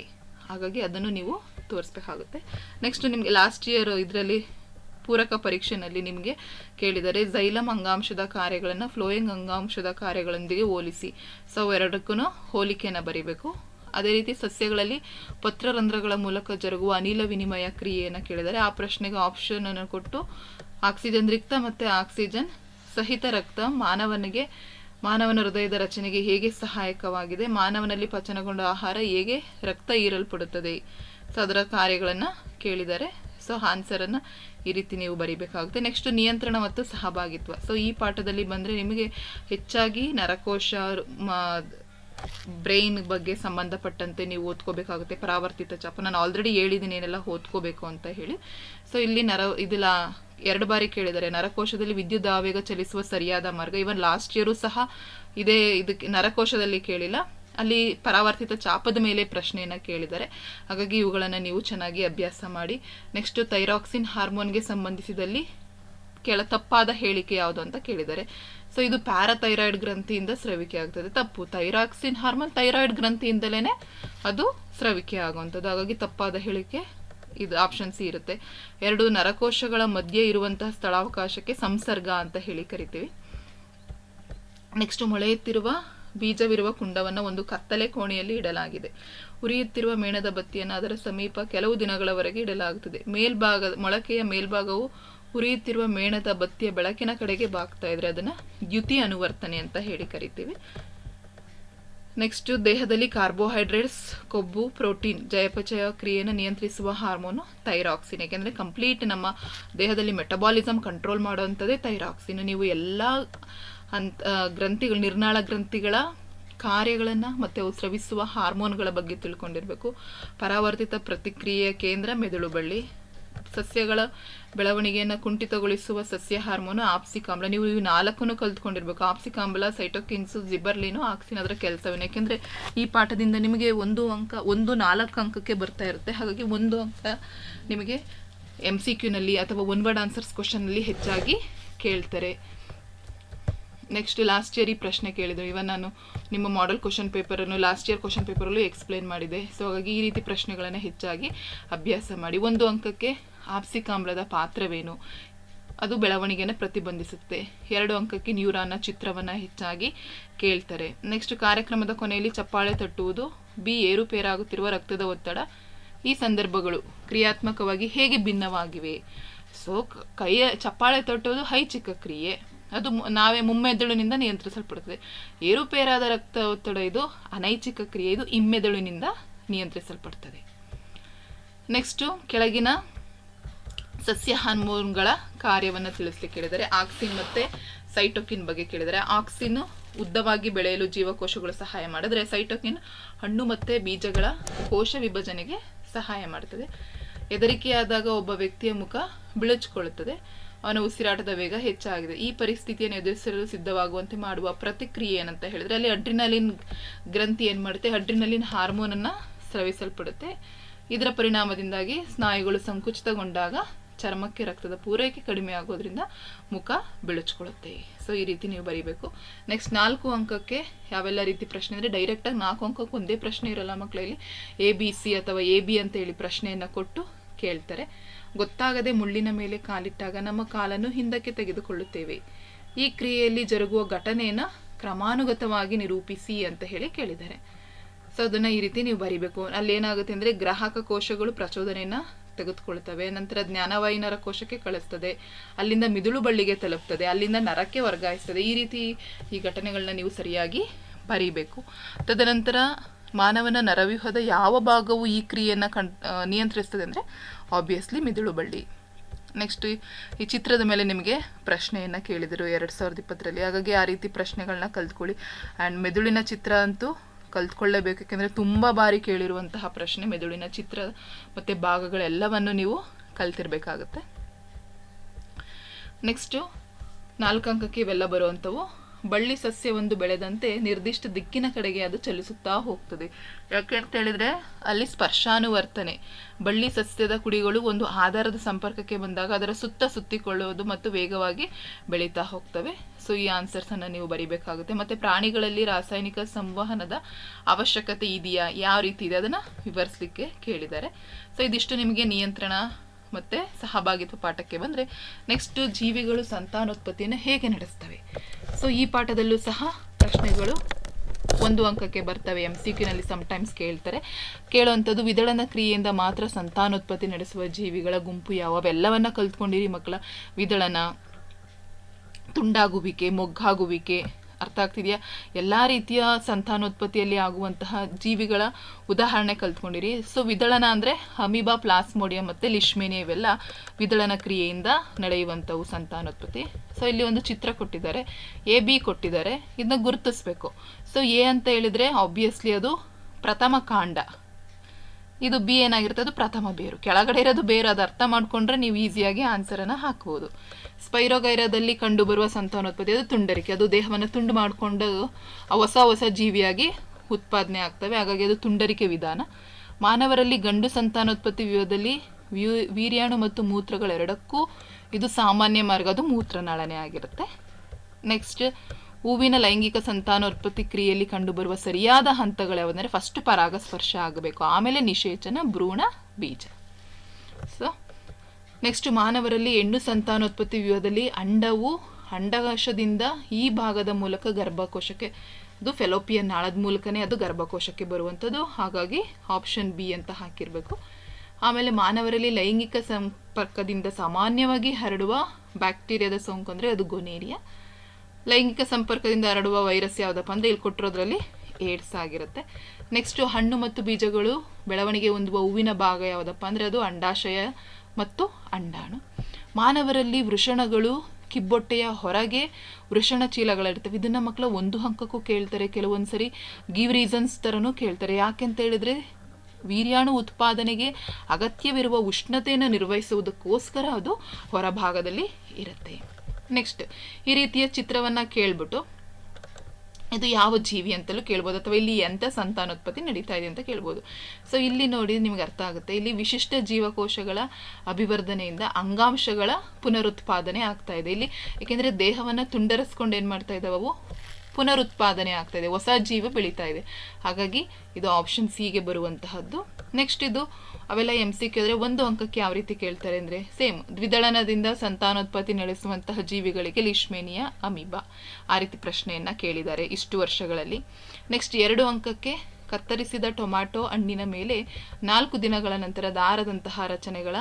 ಹಾಗಾಗಿ ಅದನ್ನು ನೀವು ತೋರಿಸ್ಬೇಕಾಗುತ್ತೆ. ನೆಕ್ಸ್ಟ್ ನಿಮಗೆ ಲಾಸ್ಟ್ ಇಯರ್ ಇದರಲ್ಲಿ ಪೂರಕ ಪರೀಕ್ಷೆನಲ್ಲಿ ನಿಮಗೆ ಕೇಳಿದರೆ ಝೈಲಮ್ ಅಂಗಾಂಶದ ಕಾರ್ಯಗಳನ್ನು ಫ್ಲೋಯಿಂಗ್ ಅಂಗಾಂಶದ ಕಾರ್ಯಗಳೊಂದಿಗೆ ಹೋಲಿಸಿ. ಸೊ ಎರಡಕ್ಕೂ ಹೋಲಿಕೆಯನ್ನು ಬರೀಬೇಕು. ಅದೇ ರೀತಿ ಸಸ್ಯಗಳಲ್ಲಿ ಪತ್ರರಂಧ್ರಗಳ ಮೂಲಕ ಜರುಗುವ ಅನಿಲ ವಿನಿಮಯ ಕ್ರಿಯೆಯನ್ನು ಕೇಳಿದರೆ ಆ ಪ್ರಶ್ನೆಗೆ ಆಪ್ಷನ್ ಅನ್ನು ಕೊಟ್ಟು ಆಕ್ಸಿಜನ್ ರಿಕ್ತ ಮತ್ತು ಆಕ್ಸಿಜನ್ ಸಹಿತ ರಕ್ತ ಮಾನವನಿಗೆ, ಮಾನವನ ಹೃದಯದ ರಚನೆಗೆ ಹೇಗೆ ಸಹಾಯಕವಾಗಿದೆ, ಮಾನವನಲ್ಲಿ ಪಚನಗೊಂಡ ಆಹಾರ ಹೇಗೆ ರಕ್ತ ಹೀರಲ್ಪಡುತ್ತದೆ. ಸೊ ಅದರ ಕಾರ್ಯಗಳನ್ನು ಕೇಳಿದರೆ ಸೊ ಆನ್ಸರನ್ನು ಈ ರೀತಿ ನೀವು ಬರೀಬೇಕಾಗುತ್ತೆ. ನೆಕ್ಸ್ಟ್ ನಿಯಂತ್ರಣ ಮತ್ತು ಸಹಭಾಗಿತ್ವ. ಸೊ ಈ ಪಾಠದಲ್ಲಿ ಬಂದರೆ ನಿಮಗೆ ಹೆಚ್ಚಾಗಿ ನರಕೋಶ ಬ್ರೈನ್ ಬಗ್ಗೆ ಸಂಬಂಧಪಟ್ಟಂತೆ ನೀವು ಓದ್ಕೋಬೇಕಾಗುತ್ತೆ, ಪರಾವರ್ತಿತ ಚಾಪ. ನಾನು ಆಲ್ರೆಡಿ ಹೇಳಿದ್ದೀನಿ ಏನೆಲ್ಲ ಓದ್ಕೋಬೇಕು ಅಂತ ಹೇಳಿ. ಸೊ ಇಲ್ಲಿ ನರ, ಇದಿಲ್ಲ, ಎರಡು ಬಾರಿ ಕೇಳಿದ್ದಾರೆ. ನರಕೋಶದಲ್ಲಿ ವಿದ್ಯುತ್ ಆವೇಗ ಚಲಿಸುವ ಸರಿಯಾದ ಮಾರ್ಗ. ಇವನ್ ಲಾಸ್ಟ್ ಇಯರು ಸಹ ಇದೇ ಇದಕ್ಕೆ, ನರಕೋಶದಲ್ಲಿ ಕೇಳಿಲ್ಲ. ಅಲ್ಲಿ ಪರಾವರ್ತಿತ ಚಾಪದ ಮೇಲೆ ಪ್ರಶ್ನೆಯನ್ನು ಕೇಳಿದ್ದಾರೆ. ಹಾಗಾಗಿ ಇವುಗಳನ್ನು ನೀವು ಚೆನ್ನಾಗಿ ಅಭ್ಯಾಸ ಮಾಡಿ. ನೆಕ್ಸ್ಟ್ ಥೈರಾಕ್ಸಿನ್ ಹಾರ್ಮೋನ್ಗೆ ಸಂಬಂಧಿಸಿದಲ್ಲಿ ಕೆಳ ತಪ್ಪಾದ ಹೇಳಿಕೆ ಯಾವುದು ಅಂತ ಕೇಳಿದ್ದಾರೆ. ಸೊ ಇದು ಪ್ಯಾರಾಥೈರಾಯ್ಡ್ ಗ್ರಂಥಿಯಿಂದ ಸ್ರವಿಕೆ ಆಗ್ತದೆ. ತಪ್ಪು. ಥೈರಾಕ್ಸಿನ್, ಹಾರ್ಮೋನ್ ಥೈರಾಯ್ಡ್ ಗ್ರಂಥಿಯಿಂದಲೇ ಅದು ಸ್ರವಿಕೆ ಆಗುವಂಥದ್ದು. ಹಾಗಾಗಿ ತಪ್ಪಾದ ಹೇಳಿಕೆ ಇದು ಆಪ್ಷನ್ ಸಿ ಇರುತ್ತೆ. ಎರಡು, ನರಕೋಶಗಳ ಮಧ್ಯೆ ಇರುವಂತಹ ಸ್ಥಳಾವಕಾಶಕ್ಕೆ ಸಂಸರ್ಗ ಅಂತ ಹೇಳಿ ಕರಿತೀವಿ. ನೆಕ್ಸ್ಟ್ ಮೊಳೆಯುತ್ತಿರುವ ಬೀಜವಿರುವ ಕುಂಡವನ್ನು ಒಂದು ಕತ್ತಲೆ ಕೋಣೆಯಲ್ಲಿ ಇಡಲಾಗಿದೆ. ಉರಿಯುತ್ತಿರುವ ಮೇಣದ ಬತ್ತಿಯನ್ನು ಅದರ ಸಮೀಪ ಕೆಲವು ದಿನಗಳವರೆಗೆ ಇಡಲಾಗುತ್ತದೆ. ಮೇಲ್ಭಾಗ ಮೊಳಕೆಯ ಮೇಲ್ಭಾಗವು ಉರಿಯುತ್ತಿರುವ ಮೇಣದ ಬತ್ತಿಯ ಬೆಳಕಿನ ಕಡೆಗೆ ಬಾಗ್ತಾ ಇದ್ರೆ ಅದನ್ನ ದ್ಯುತಿ ಅನುವರ್ತನೆ ಅಂತ ಹೇಳಿ ಕರಿತೀವಿ. ನೆಕ್ಸ್ಟ್ ದೇಹದಲ್ಲಿ ಕಾರ್ಬೋಹೈಡ್ರೇಟ್ಸ್ ಕೊಬ್ಬು ಪ್ರೋಟೀನ್ ಜಯಪಚಯ ಕ್ರಿಯೆಯನ್ನು ನಿಯಂತ್ರಿಸುವ ಹಾರ್ಮೋನು ಥೈರಾಕ್ಸಿನ್ ಯಾಕೆಂದರೆ ಕಂಪ್ಲೀಟ್ ನಮ್ಮ ದೇಹದಲ್ಲಿ ಮೆಟಬಾಲಿಸಮ್ ಕಂಟ್ರೋಲ್ ಮಾಡುವಂಥದ್ದೇ ಥೈರಾಕ್ಸಿನ್ ನೀವು ಎಲ್ಲ ಅಂತ ಗ್ರಂಥಿಗಳು, ನಿರ್ನಾಳ ಗ್ರಂಥಿಗಳ ಕಾರ್ಯಗಳನ್ನು ಮತ್ತು ಅವು ಸ್ರವಿಸುವ ಹಾರ್ಮೋನ್ಗಳ ಬಗ್ಗೆ ತಿಳ್ಕೊಂಡಿರಬೇಕು. ಪರಾವರ್ತಿತ ಪ್ರತಿಕ್ರಿಯೆಯ ಕೇಂದ್ರ ಮೆದುಳು ಬಳ್ಳಿ ಸಸ್ಯಗಳ ಬೆಳವಣಿಗೆಯನ್ನು ಕುಂಠಿತಗೊಳಿಸುವ ಸಸ್ಯ ಹಾರ್ಮೋನು ಆಪ್ಸಿಕಾಂಬ್ಲ. ನೀವು ಇವು ನಾಲ್ಕನ್ನು ಕಲ್ತ್ಕೊಂಡಿರ್ಬೇಕು. ಆಪ್ಸಿಕಾಂಬ್ಲ, ಸೈಟೋಕಿನ್ಸು, ಜಿಬರ್ಲಿನು, ಆಕ್ಸಿನ್ ಅದರ ಕೆಲಸವೇನು? ಯಾಕೆಂದರೆ ಈ ಪಾಠದಿಂದ ನಿಮಗೆ ಒಂದು ಅಂಕ, ಒಂದು ನಾಲ್ಕು ಅಂಕಕ್ಕೆ ಬರ್ತಾ ಇರುತ್ತೆ. ಹಾಗಾಗಿ ಒಂದು ಅಂಕ ನಿಮಗೆ ಎಂ ಸಿ ಕ್ಯೂನಲ್ಲಿ ಅಥವಾ ಒನ್ ವರ್ಡ್ ಆನ್ಸರ್ಸ್ ಕ್ವಶನಲ್ಲಿ ಹೆಚ್ಚಾಗಿ ಕೇಳ್ತಾರೆ. ನೆಕ್ಸ್ಟ್ ಲಾಸ್ಟ್ ಇಯರ್ ಈ ಪ್ರಶ್ನೆ ಕೇಳಿದ್ರು. ಇವನ್ ನಾನು ನಿಮ್ಮ ಮಾಡೆಲ್ ಕ್ವಶನ್ ಪೇಪರನ್ನು ಲಾಸ್ಟ್ ಇಯರ್ ಕ್ವಶನ್ ಪೇಪರಲ್ಲೂ ಎಕ್ಸ್ಪ್ಲೈನ್ ಮಾಡಿದೆ. ಸೊ ಹಾಗಾಗಿ ಈ ರೀತಿ ಪ್ರಶ್ನೆಗಳನ್ನು ಹೆಚ್ಚಾಗಿ ಅಭ್ಯಾಸ ಮಾಡಿ. ಒಂದು ಅಂಕಕ್ಕೆ ಆಪ್ಸಿಕಾಮ್ಲದ ಪಾತ್ರವೇನು? ಅದು ಬೆಳವಣಿಗೆಯನ್ನು ಪ್ರತಿಬಂಧಿಸುತ್ತೆ. ಎರಡು ಅಂಕಕ್ಕೆ ನ್ಯೂರಾನ್ನ ಚಿತ್ರವನ್ನು ಹೆಚ್ಚಾಗಿ ಕೇಳ್ತಾರೆ. ನೆಕ್ಸ್ಟ್ ಕಾರ್ಯಕ್ರಮದ ಕೊನೆಯಲ್ಲಿ ಚಪ್ಪಾಳೆ ತಟ್ಟುವುದು. ಬಿ, ಏರುಪೇರಾಗುತ್ತಿರುವ ರಕ್ತದ ಒತ್ತಡ. ಈ ಸಂದರ್ಭಗಳು ಕ್ರಿಯಾತ್ಮಕವಾಗಿ ಹೇಗೆ ಭಿನ್ನವಾಗಿವೆ? ಸೊ ಕೈಯ ಚಪ್ಪಾಳೆ ತಟ್ಟುವುದು ಹೈಚಿಕ ಕ್ರಿಯೆ. ಅದು ನಾವೇ ಮುಮ್ಮೆದುಳಿನಿಂದ ನಿಯಂತ್ರಿಸಲ್ಪಡುತ್ತದೆ. ಏರುಪೇರಾದ ರಕ್ತ ಒತ್ತಡ ಇದು ಅನೈಚಿಕ ಕ್ರಿಯೆ. ಇದು ಇಮ್ಮೆದುಳಿನಿಂದ ನಿಯಂತ್ರಿಸಲ್ಪಡ್ತದೆ. ನೆಕ್ಸ್ಟು ಕೆಳಗಿನ ಸಸ್ಯ ಹಾರ್ಮೋನ್ಗಳ ಕಾರ್ಯವನ್ನು ತಿಳಿಸ್ಲಿಕ್ಕೆ ಕೇಳಿದರೆ ಆಕ್ಸಿನ್ ಮತ್ತೆ ಸೈಟೋಕಿನ್ ಬಗ್ಗೆ ಕೇಳಿದರೆ ಆಕ್ಸಿನ್ ಉದ್ದವಾಗಿ ಬೆಳೆಯಲು ಜೀವಕೋಶಗಳು ಸಹಾಯ ಮಾಡಿದ್ರೆ ಸೈಟೋಕಿನ್ ಹಣ್ಣು ಮತ್ತೆ ಬೀಜಗಳ ಕೋಶ ವಿಭಜನೆಗೆ ಸಹಾಯ ಮಾಡ್ತದೆ. ಹೆದರಿಕೆಯಾದಾಗ ಒಬ್ಬ ವ್ಯಕ್ತಿಯ ಮುಖ ಬಿಳಚಿಕೊಳ್ಳುತ್ತದೆ. ಅವನ ಉಸಿರಾಟದ ವೇಗ ಹೆಚ್ಚಾಗಿದೆ. ಈ ಪರಿಸ್ಥಿತಿಯನ್ನು ಎದುರಿಸಲು ಸಿದ್ಧವಾಗುವಂತೆ ಮಾಡುವ ಪ್ರತಿಕ್ರಿಯೆ ಏನಂತ ಹೇಳಿದ್ರೆ ಅಲ್ಲಿ ಅಡ್ರಿನಲಿನ್ ಗ್ರಂಥಿ ಏನು ಮಾಡುತ್ತೆ? ಅಡ್ರಿನಲಿನ್ ಹಾರ್ಮೋನನ್ನು ಸ್ರವಿಸಲ್ಪಡುತ್ತೆ. ಇದರ ಪರಿಣಾಮದಿಂದಾಗಿ ಸ್ನಾಯುಗಳು ಸಂಕುಚಿತಗೊಂಡಾಗ ಚರ್ಮಕ್ಕೆ ರಕ್ತದ ಪೂರೈಕೆ ಕಡಿಮೆ ಆಗೋದ್ರಿಂದ ಮುಖ ಬೆಳಚ್ಕೊಳ್ಳುತ್ತೆ. ಸೊ ಈ ರೀತಿ ನೀವು ಬರೀಬೇಕು. ನೆಕ್ಸ್ಟ್ ನಾಲ್ಕು ಅಂಕಕ್ಕೆ ಯಾವೆಲ್ಲ ರೀತಿ ಪ್ರಶ್ನೆ ಅಂದರೆ ಡೈರೆಕ್ಟಾಗಿ ನಾಲ್ಕು ಅಂಕಕ್ಕೆ ಒಂದೇ ಪ್ರಶ್ನೆ ಇರಲ್ಲ ಮಕ್ಕಳಲ್ಲಿ ಎ ಬಿ ಸಿ ಅಥವಾ ಎ ಬಿ ಅಂತ ಹೇಳಿ ಪ್ರಶ್ನೆಯನ್ನು ಕೊಟ್ಟು ಕೇಳ್ತಾರೆ. ಗೊತ್ತಾಗದೆ ಮುಳ್ಳಿನ ಮೇಲೆ ಕಾಲಿಟ್ಟಾಗ ನಮ್ಮ ಕಾಲನ್ನು ಹಿಂದಕ್ಕೆ ತೆಗೆದುಕೊಳ್ಳುತ್ತೇವೆ. ಈ ಕ್ರಿಯೆಯಲ್ಲಿ ಜರುಗುವ ಘಟನೆಯನ್ನು ಕ್ರಮಾನುಗತವಾಗಿ ನಿರೂಪಿಸಿ ಅಂತ ಹೇಳಿ ಕೇಳಿದ್ದಾರೆ. ಸೊ ಅದನ್ನ ಈ ರೀತಿ ನೀವು ಬರಿಬೇಕು. ಅಲ್ಲಿ ಏನಾಗುತ್ತೆ ಅಂದ್ರೆ ಗ್ರಾಹಕ ಕೋಶಗಳು ಪ್ರಚೋದನೆಯನ್ನ ತೆಗೆದುಕೊಳ್ತವೆ. ನಂತರ ಜ್ಞಾನವಾಹಿನರ ಕೋಶಕ್ಕೆ ಕಳಿಸ್ತದೆ. ಅಲ್ಲಿಂದ ಮಿದುಳು ಬಳ್ಳಿಗೆ ತಲುಪ್ತದೆ. ಅಲ್ಲಿಂದ ನರಕ್ಕೆ ವರ್ಗಾಯಿಸ್ತದೆ. ಈ ರೀತಿ ಈ ಘಟನೆಗಳನ್ನ ನೀವು ಸರಿಯಾಗಿ ಬರೀಬೇಕು. ತದನಂತರ ಮಾನವನ ನರವ್ಯೂಹದ ಯಾವ ಭಾಗವು ಈ ಕ್ರಿಯೆಯನ್ನು ಕಣ್ ನಿಯಂತ್ರಿಸ್ತದೆ ಅಂದರೆ ಆಬ್ವಿಯಸ್ಲಿ ಮಿದುಳು ಬಳ್ಳಿ. ನೆಕ್ಸ್ಟ್ ಈ ಚಿತ್ರದ ಮೇಲೆ ನಿಮಗೆ ಪ್ರಶ್ನೆಯನ್ನು ಕೇಳಿದರು ಎರಡು ಸಾವಿರದ ಇಪ್ಪತ್ತರಲ್ಲಿ. ಹಾಗಾಗಿ ಆ ರೀತಿ ಪ್ರಶ್ನೆಗಳನ್ನ ಕಲ್ತ್ಕೊಳ್ಳಿ. ಆ್ಯಂಡ್ ಮೆದುಳಿನ ಚಿತ್ರ ಅಂತೂ ಕಲ್ತ್ಕೊಳ್ಳೇಬೇಕು. ಯಾಕೆಂದರೆ ತುಂಬ ಬಾರಿ ಕೇಳಿರುವಂತಹ ಪ್ರಶ್ನೆ, ಮೆದುಳಿನ ಚಿತ್ರ ಮತ್ತು ಭಾಗಗಳೆಲ್ಲವನ್ನು ನೀವು ಕಲ್ತಿರ್ಬೇಕಾಗತ್ತೆ. ನೆಕ್ಸ್ಟು ನಾಲ್ಕು ಅಂಕಕ್ಕೆ ಇವೆಲ್ಲ ಬರುವಂಥವು ಬಳ್ಳಿ ಸಸ್ಯ ಒಂದು ಬೆಳೆದಂತೆ ನಿರ್ದಿಷ್ಟ ದಿಕ್ಕಿನ ಕಡೆಗೆ ಅದು ಚಲಿಸುತ್ತಾ ಹೋಗ್ತದೆ. ಯಾಕೆ ಅಂತ ಹೇಳಿದ್ರೆ ಅಲ್ಲಿ ಸ್ಪರ್ಶಾನುವರ್ತನೆ. ಬಳ್ಳಿ ಸಸ್ಯದ ಕುಡಿಗಳು ಒಂದು ಆಧಾರದ ಸಂಪರ್ಕಕ್ಕೆ ಬಂದಾಗ ಅದರ ಸುತ್ತ ಸುತ್ತಿಕೊಳ್ಳುವುದು ಮತ್ತು ವೇಗವಾಗಿ ಬೆಳೀತಾ ಹೋಗ್ತವೆ. ಸೊ ಈ ಆನ್ಸರ್ಸನ್ನು ನೀವು ಬರಿಬೇಕಾಗುತ್ತೆ. ಮತ್ತೆ ಪ್ರಾಣಿಗಳಲ್ಲಿ ರಾಸಾಯನಿಕ ಸಂವಹನದ ಅವಶ್ಯಕತೆ ಇದೆಯಾ? ಯಾವ ರೀತಿ ಇದೆ? ಅದನ್ನ ವಿವರಿಸಲಿಕ್ಕೆ ಕೇಳಿದ್ದಾರೆ. ಸೊ ಇದಿಷ್ಟು ನಿಮಗೆ ನಿಯಂತ್ರಣ ಮತ್ತೆ ಸಹಭಾಗಿತ್ವ ಪಾಠಕ್ಕೆ ಬಂದರೆ ನೆಕ್ಸ್ಟ್ ಜೀವಿಗಳು ಸಂತಾನೋತ್ಪತ್ತಿಯನ್ನು ಹೇಗೆ ನಡೆಸ್ತವೆ? ಸೊ ಈ ಪಾಠದಲ್ಲೂ ಸಹ ಪ್ರಶ್ನೆಗಳು ಒಂದು ಅಂಕಕ್ಕೆ ಬರ್ತವೆ. ಎಂ ಸಿ ಕ್ಯೂನಲ್ಲಿ ಸಮಟೈಮ್ಸ್ ಕೇಳ್ತಾರೆ. ಕೇಳುವಂಥದ್ದು ವಿದಳನ ಕ್ರಿಯೆಯಿಂದ ಮಾತ್ರ ಸಂತಾನೋತ್ಪತ್ತಿ ನಡೆಸುವ ಜೀವಿಗಳ ಗುಂಪು ಯಾವ? ಅವೆಲ್ಲವನ್ನ ಕಲ್ತ್ಕೊಂಡಿರಿ ಮಕ್ಕಳ. ವಿದಳನ, ತುಂಡಾಗುವಿಕೆ, ಮೊಗ್ಗಾಗುವಿಕೆ ಅರ್ಥ ಆಗ್ತಿದೆಯಾ? ಎಲ್ಲ ರೀತಿಯ ಸಂತಾನೋತ್ಪತ್ತಿಯಲ್ಲಿ ಆಗುವಂತಹ ಜೀವಿಗಳ ಉದಾಹರಣೆ ಕಲ್ತ್ಕೊಂಡಿರಿ. ಸೊ ವಿದಳನ ಅಂದರೆ ಅಮಿಬಾ, ಪ್ಲಾಸ್ಮೋಡಿಯಂ ಮತ್ತು ಲಿಶ್ಮೇನಿಯ ಇವೆಲ್ಲ ವಿದಳನ ಕ್ರಿಯೆಯಿಂದ ನಡೆಯುವಂಥವು ಸಂತಾನೋತ್ಪತ್ತಿ. ಸೊ ಇಲ್ಲಿ ಒಂದು ಚಿತ್ರ ಕೊಟ್ಟಿದ್ದಾರೆ. ಎ, ಬಿ ಕೊಟ್ಟಿದ್ದಾರೆ. ಇದನ್ನ ಗುರುತಿಸ್ಬೇಕು. ಸೊ ಎ ಅಂತ ಹೇಳಿದರೆ ಆಬ್ವಿಯಸ್ಲಿ ಅದು ಪ್ರಥಮ ಕಾಂಡ. ಇದು ಬಿ ಏನಾಗಿರುತ್ತೆ? ಅದು ಪ್ರಥಮ ಬೇರು. ಕೆಳಗಡೆ ಇರೋದು ಬೇರು, ಅದು ಅರ್ಥ ಮಾಡಿಕೊಂಡ್ರೆ ನೀವು ಈಸಿಯಾಗಿ ಆನ್ಸರನ್ನು ಹಾಕ್ಬೋದು. ಸ್ಪೈರೋಗೈರದಲ್ಲಿ ಕಂಡುಬರುವ ಸಂತಾನೋತ್ಪತ್ತಿ ಅದು ತುಂಡರಿಕೆ. ಅದು ದೇಹವನ್ನು ತುಂಡು ಮಾಡಿಕೊಂಡು ಹೊಸ ಹೊಸ ಜೀವಿಯಾಗಿ ಉತ್ಪಾದನೆ ಆಗ್ತವೆ. ಹಾಗಾಗಿ ಅದು ತುಂಡರಿಕೆ ವಿಧಾನ. ಮಾನವರಲ್ಲಿ ಗಂಡು ಸಂತಾನೋತ್ಪತ್ತಿ ವ್ಯೂಹದಲ್ಲಿ ವ್ಯೂ, ವೀರ್ಯಾಣು ಮತ್ತು ಮೂತ್ರಗಳೆರಡಕ್ಕೂ ಇದು ಸಾಮಾನ್ಯ ಮಾರ್ಗ. ಅದು ಮೂತ್ರನಾಳನೆ ಆಗಿರುತ್ತೆ. ನೆಕ್ಸ್ಟ್ ಹೂವಿನ ಲೈಂಗಿಕ ಸಂತಾನೋತ್ಪತ್ತಿ ಕ್ರಿಯೆಯಲ್ಲಿ ಕಂಡುಬರುವ ಸರಿಯಾದ ಹಂತಗಳು ಯಾವುದಂದ್ರೆ ಫಸ್ಟ್ ಪರಾಗಸ್ಪರ್ಶ ಆಗಬೇಕು, ಆಮೇಲೆ ನಿಷೇಚನ, ಭ್ರೂಣ, ಬೀಜ. ಸೊ ನೆಕ್ಸ್ಟ್ ಮಾನವರಲ್ಲಿ ಹೆಣ್ಣು ಸಂತಾನೋತ್ಪತ್ತಿ ವ್ಯೂಹದಲ್ಲಿ ಅಂಡವು ಅಂಡಕೋಶದಿಂದ ಈ ಭಾಗದ ಮೂಲಕ ಗರ್ಭಕೋಶಕ್ಕೆ, ಅದು ಫೆಲೋಪಿಯನ್ ನಾಳದ ಮೂಲಕನೇ ಅದು ಗರ್ಭಕೋಶಕ್ಕೆ ಬರುವಂಥದ್ದು ಹಾಗಾಗಿ ಆಪ್ಷನ್ ಬಿ ಅಂತ ಹಾಕಿರಬೇಕು. ಆಮೇಲೆ ಮಾನವರಲ್ಲಿ ಲೈಂಗಿಕ ಸಂಪರ್ಕದಿಂದ ಸಾಮಾನ್ಯವಾಗಿ ಹರಡುವ ಬ್ಯಾಕ್ಟೀರಿಯಾದ ಸೋಂಕು ಅಂದರೆ ಅದು ಗೊನೇರಿಯಾ ಲೈಂಗಿಕ ಸಂಪರ್ಕದಿಂದ ಹರಡುವ ವೈರಸ್ ಯಾವುದಪ್ಪ ಅಂದರೆ ಇಲ್ಲಿ ಕೊಟ್ಟಿರೋದ್ರಲ್ಲಿ ಏಡ್ಸ್ ಆಗಿರುತ್ತೆ. ನೆಕ್ಸ್ಟು ಹಣ್ಣು ಮತ್ತು ಬೀಜಗಳು ಬೆಳವಣಿಗೆ ಹೊಂದುವ ಹೂವಿನ ಭಾಗ ಯಾವುದಪ್ಪ ಅಂದರೆ ಅದು ಅಂಡಾಶಯ ಮತ್ತು ಅಂಡಾಣು. ಮಾನವರಲ್ಲಿ ವೃಷಣಗಳು ಕಿಬ್ಬೊಟ್ಟೆಯ ಹೊರಗೆ ವೃಷಣ ಚೀಲಗಳಿರ್ತವೆ ಇದನ್ನ ಮಕ್ಕಳು ಒಂದು ಅಂಕಕ್ಕೂ ಕೇಳ್ತಾರೆ. ಕೆಲವೊಂದು ಸರಿ ಗಿವ್ ರೀಸನ್ಸ್ ಥರನೂ ಕೇಳ್ತಾರೆ. ಯಾಕೆಂತ ಹೇಳಿದ್ರೆ ವೀರ್ಯಾಣು ಉತ್ಪಾದನೆಗೆ ಅಗತ್ಯವಿರುವ ಉಷ್ಣತೆಯನ್ನು ನಿರ್ವಹಿಸುವುದಕ್ಕೋಸ್ಕರ ಅದು ಹೊರಭಾಗದಲ್ಲಿ ಇರುತ್ತೆ. ನೆಕ್ಸ್ಟ್ ಈ ರೀತಿಯ ಚಿತ್ರವನ್ನು ಕೇಳ್ಬಿಟ್ಟು ಇದು ಯಾವ ಜೀವಿ ಅಂತಲೂ ಕೇಳ್ಬೋದು ಅಥವಾ ಇಲ್ಲಿ ಎಂಥ ಸಂತಾನೋತ್ಪತ್ತಿ ನಡೀತಾ ಇದೆ ಅಂತ ಕೇಳ್ಬೋದು. ಸೊ ಇಲ್ಲಿ ನೋಡಿ ನಿಮ್ಗೆ ಅರ್ಥ ಆಗುತ್ತೆ. ಇಲ್ಲಿ ವಿಶಿಷ್ಟ ಜೀವಕೋಶಗಳ ಅಭಿವರ್ಧನೆಯಿಂದ ಅಂಗಾಂಶಗಳ ಪುನರುತ್ಪಾದನೆ ಆಗ್ತಾ ಇದೆ. ಇಲ್ಲಿ ಏಕೆಂದರೆ ದೇಹವನ್ನು ತುಂಡರಿಸ್ಕೊಂಡು ಏನು ಮಾಡ್ತಾ ಇದ್ದಾವೆ ಅವು? ಪುನರುತ್ಪಾದನೆ ಆಗ್ತಾ ಇದೆ ಹೊಸ ಜೀವ ಬೆಳೀತಾ ಇದೆ. ಹಾಗಾಗಿ ಇದು ಆಪ್ಷನ್ ಸಿಗೆ ಬರುವಂತಹದ್ದು. ನೆಕ್ಸ್ಟ್ ಇದು ಅವೆಲ್ಲ ಎಂ ಸಿ ಕೇಳಿದ್ರೆ ಒಂದು ಅಂಕಕ್ಕೆ ಯಾವ ರೀತಿ ಕೇಳ್ತಾರೆ ಅಂದರೆ ಸೇಮ್ ದ್ವಿದಳನದಿಂದ ಸಂತಾನೋತ್ಪತ್ತಿ ನಡೆಸುವಂತಹ ಜೀವಿಗಳಿಗೆ ಲಿಶ್ಮೇನಿಯ ಅಮೀಬಾ ಆ ರೀತಿ ಪ್ರಶ್ನೆಯನ್ನು ಕೇಳಿದ್ದಾರೆ ಇಷ್ಟು ವರ್ಷಗಳಲ್ಲಿ. ನೆಕ್ಸ್ಟ್ ಎರಡು ಅಂಕಕ್ಕೆ ಕತ್ತರಿಸಿದ ಟೊಮ್ಯಾಟೊ ಹಣ್ಣಿನ ಮೇಲೆ ನಾಲ್ಕು ದಿನಗಳ ನಂತರ ದಾರದಂತಹ ರಚನೆಗಳ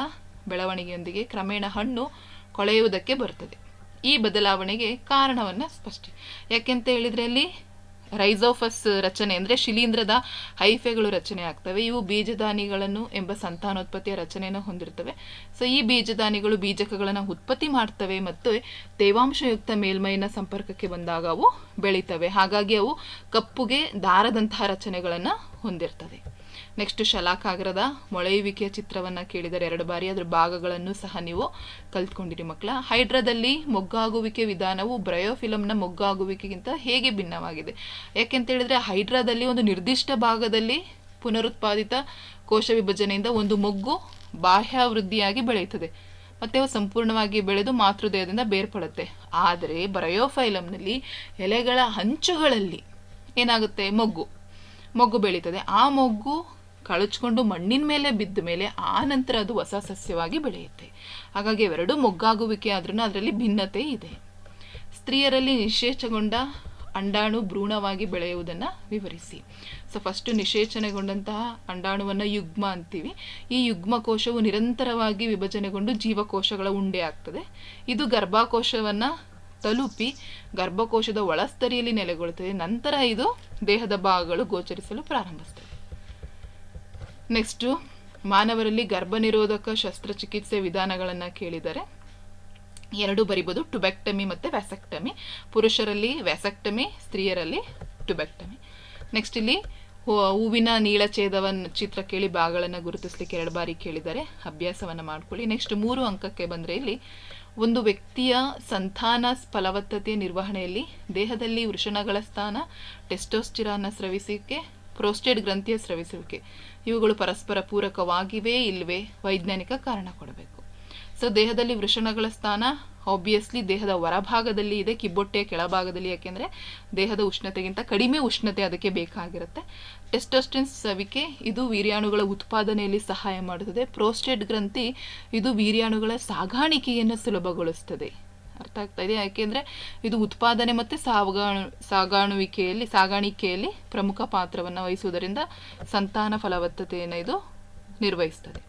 ಬೆಳವಣಿಗೆಯೊಂದಿಗೆ ಕ್ರಮೇಣ ಹಣ್ಣು ಕೊಳೆಯುವುದಕ್ಕೆ ಬರ್ತದೆ ಈ ಬದಲಾವಣೆಗೆ ಕಾರಣವನ್ನು ಸ್ಪಷ್ಟಿ. ಯಾಕೆಂತ ಹೇಳಿದ್ರೆ ಅಲ್ಲಿ ರೈಸೋಫಸ್ ರಚನೆ ಅಂದರೆ ಶಿಲೀಂಧ್ರದ ಹೈಫೆಗಳು ರಚನೆ ಆಗ್ತವೆ. ಇವು ಬೀಜದಾನಿಗಳನ್ನು ಎಂಬ ಸಂತಾನೋತ್ಪತ್ತಿಯ ರಚನೆಯನ್ನು ಹೊಂದಿರ್ತವೆ. ಸೊ ಈ ಬೀಜದಾನಿಗಳು ಬೀಜಕಗಳನ್ನು ಉತ್ಪತ್ತಿ ಮಾಡ್ತವೆ ಮತ್ತು ತೇವಾಂಶಯುಕ್ತ ಮೇಲ್ಮೈನ ಸಂಪರ್ಕಕ್ಕೆ ಬಂದಾಗ ಅವು ಬೆಳೀತವೆ. ಹಾಗಾಗಿ ಅವು ಕಪ್ಪುಗೆ ದಾರದಂತಹ ರಚನೆಗಳನ್ನು ಹೊಂದಿರ್ತವೆ. ನೆಕ್ಸ್ಟ್ ಶಲಾಕಾಗ್ರದ ಮೊಳೆಯುವಿಕೆಯ ಚಿತ್ರವನ್ನು ಕೇಳಿದರೆ ಎರಡು ಬಾರಿ ಅದರ ಭಾಗಗಳನ್ನು ಸಹ ನೀವು ಕಲ್ತ್ಕೊಂಡಿರಿ ಮಕ್ಕಳ. ಹೈಡ್ರಾದಲ್ಲಿ ಮೊಗ್ಗಾಗುವಿಕೆ ವಿಧಾನವು ಬ್ರಯೋಫಿಲಮ್ನ ಮೊಗ್ಗಾಗುವಿಕೆಗಿಂತ ಹೇಗೆ ಭಿನ್ನವಾಗಿದೆ? ಯಾಕೆಂತ ಹೇಳಿದ್ರೆ ಹೈಡ್ರಾದಲ್ಲಿ ಒಂದು ನಿರ್ದಿಷ್ಟ ಭಾಗದಲ್ಲಿ ಪುನರುತ್ಪಾದಿತ ಕೋಶ ವಿಭಜನೆಯಿಂದ ಒಂದು ಮೊಗ್ಗು ಬಾಹ್ಯಾವೃದ್ಧಿಯಾಗಿ ಬೆಳೆಯುತ್ತದೆ. ಮತ್ತು ಅವು ಸಂಪೂರ್ಣವಾಗಿ ಬೆಳೆದು ಮಾತೃದೇಹದಿಂದ ಬೇರ್ಪಡುತ್ತೆ. ಆದರೆ ಬ್ರಯೋಫೈಲಮ್ನಲ್ಲಿ ಎಲೆಗಳ ಹಂಚುಗಳಲ್ಲಿ ಏನಾಗುತ್ತೆ? ಮೊಗ್ಗು. ಮೊಗ್ಗು ಬೆಳೀತದೆ. ಆ ಮೊಗ್ಗು ಕಳಚ್ಕೊಂಡು ಮಣ್ಣಿನ ಮೇಲೆ ಬಿದ್ದ ಮೇಲೆ ಆ ನಂತರ ಅದು ಹೊಸ ಸಸ್ಯವಾಗಿ ಬೆಳೆಯುತ್ತೆ. ಹಾಗಾಗಿ ಎರಡೂ ಮೊಗ್ಗಾಗುವಿಕೆ ಆದ್ರೂ ಅದರಲ್ಲಿ ಭಿನ್ನತೆ ಇದೆ. ಸ್ತ್ರೀಯರಲ್ಲಿ ನಿಶೇಚಗೊಂಡ ಅಂಡಾಣು ಭ್ರೂಣವಾಗಿ ಬೆಳೆಯುವುದನ್ನು ವಿವರಿಸಿ. ಸೊ ಫಸ್ಟು ನಿಷೇಚನೆಗೊಂಡಂತಹ ಅಂಡಾಣುವನ್ನು ಯುಗ್ಮ ಅಂತೀವಿ. ಈ ಯುಗ್ಮ ಕೋಶವು ನಿರಂತರವಾಗಿ ವಿಭಜನೆಗೊಂಡು ಜೀವಕೋಶಗಳ ಉಂಡೆ ಆಗ್ತದೆ. ಇದು ಗರ್ಭಕೋಶವನ್ನು ತಲುಪಿ ಗರ್ಭಕೋಶದ ಒಳಸ್ತರಿಯಲ್ಲಿ ನೆಲೆಗೊಳ್ಳುತ್ತದೆ. ನಂತರ ಇದು ದೇಹದ ಭಾಗಗಳು ಗೋಚರಿಸಲು ಪ್ರಾರಂಭಿಸ್ತದೆ. ನೆಕ್ಸ್ಟು ಮಾನವರಲ್ಲಿ ಗರ್ಭನಿರೋಧಕ ಶಸ್ತ್ರಚಿಕಿತ್ಸೆ ವಿಧಾನಗಳನ್ನು ಕೇಳಿದರೆ ಎರಡು ಬರಿಬೋದು, ಟುಬೆಕ್ಟಮಿ ಮತ್ತು ವ್ಯಾಸಕ್ಟಮಿ. ಪುರುಷರಲ್ಲಿ ವ್ಯಾಸಕ್ಟಮಿ, ಸ್ತ್ರೀಯರಲ್ಲಿ ಟುಬೆಕ್ಟಮಿ. ನೆಕ್ಸ್ಟ್ ಇಲ್ಲಿ ಹೂವಿನ ನೀಳಛೇದವನ್ನು ಚಿತ್ರ ಕೇಳಿ ಭಾಗಗಳನ್ನು ಗುರುತಿಸ್ಲಿಕ್ಕೆ ಎರಡು ಬಾರಿ ಕೇಳಿದರೆ ಅಭ್ಯಾಸವನ್ನು ಮಾಡ್ಕೊಳ್ಳಿ. ನೆಕ್ಸ್ಟ್ ಮೂರು ಅಂಕಕ್ಕೆ ಬಂದರೆ ಇಲ್ಲಿ ಒಂದು ವ್ಯಕ್ತಿಯ ಸಂತಾನ ಫಲವತ್ತತೆಯ ನಿರ್ವಹಣೆಯಲ್ಲಿ ದೇಹದಲ್ಲಿ ವೃಷಣಗಳ ಸ್ಥಾನ, ಟೆಸ್ಟೋಸ್ಟಿರಾನ್ನ ಸ್ರವಿಸುವಿಕೆ ಪ್ರೋಸ್ಟೇಟ್ ಗ್ರಂಥಿಯ ಸ್ರವಿಸುವಿಕೆ ಇವುಗಳು ಪರಸ್ಪರ ಪೂರಕವಾಗಿವೆ ಇಲ್ವೇ ವೈಜ್ಞಾನಿಕ ಕಾರಣ ಕೊಡಬೇಕು. ಸೊ, ದೇಹದಲ್ಲಿ ವೃಷಣಗಳ ಸ್ಥಾನ ಆಬ್ವಿಯಸ್ಲಿ ದೇಹದ ಹೊರಭಾಗದಲ್ಲಿ ಇದೆ, ಕಿಬ್ಬೊಟ್ಟೆಯ ಕೆಳಭಾಗದಲ್ಲಿ. ಯಾಕೆಂದರೆ ದೇಹದ ಉಷ್ಣತೆಗಿಂತ ಕಡಿಮೆ ಉಷ್ಣತೆ ಅದಕ್ಕೆ ಬೇಕಾಗಿರುತ್ತೆ. ಟೆಸ್ಟೋಸ್ಟಿನ್ ಸವಿಕೆ ಇದು ವೀರ್ಯಾಣುಗಳ ಉತ್ಪಾದನೆಯಲ್ಲಿ ಸಹಾಯ ಮಾಡುತ್ತದೆ. ಪ್ರೋಸ್ಟೇಟ್ ಗ್ರಂಥಿ ಇದು ವೀರ್ಯಾಣುಗಳ ಸಾಗಾಣಿಕೆಯನ್ನು ಸುಲಭಗೊಳಿಸ್ತದೆ. ಅರ್ಥ ಆಗ್ತಾ ಇದೆ? ಯಾಕೆಂದರೆ ಇದು ಉತ್ಪಾದನೆ ಮತ್ತು ಸಾಗಾಣು ಸಾಗಾಣುವಿಕೆಯಲ್ಲಿ, ಸಾಗಾಣಿಕೆಯಲ್ಲಿ ಪ್ರಮುಖ ಪಾತ್ರವನ್ನು ವಹಿಸುವುದರಿಂದ ಸಂತಾನ ಫಲವತ್ತತೆಯನ್ನು ಇದು ನಿರ್ವಹಿಸ್ತದೆ.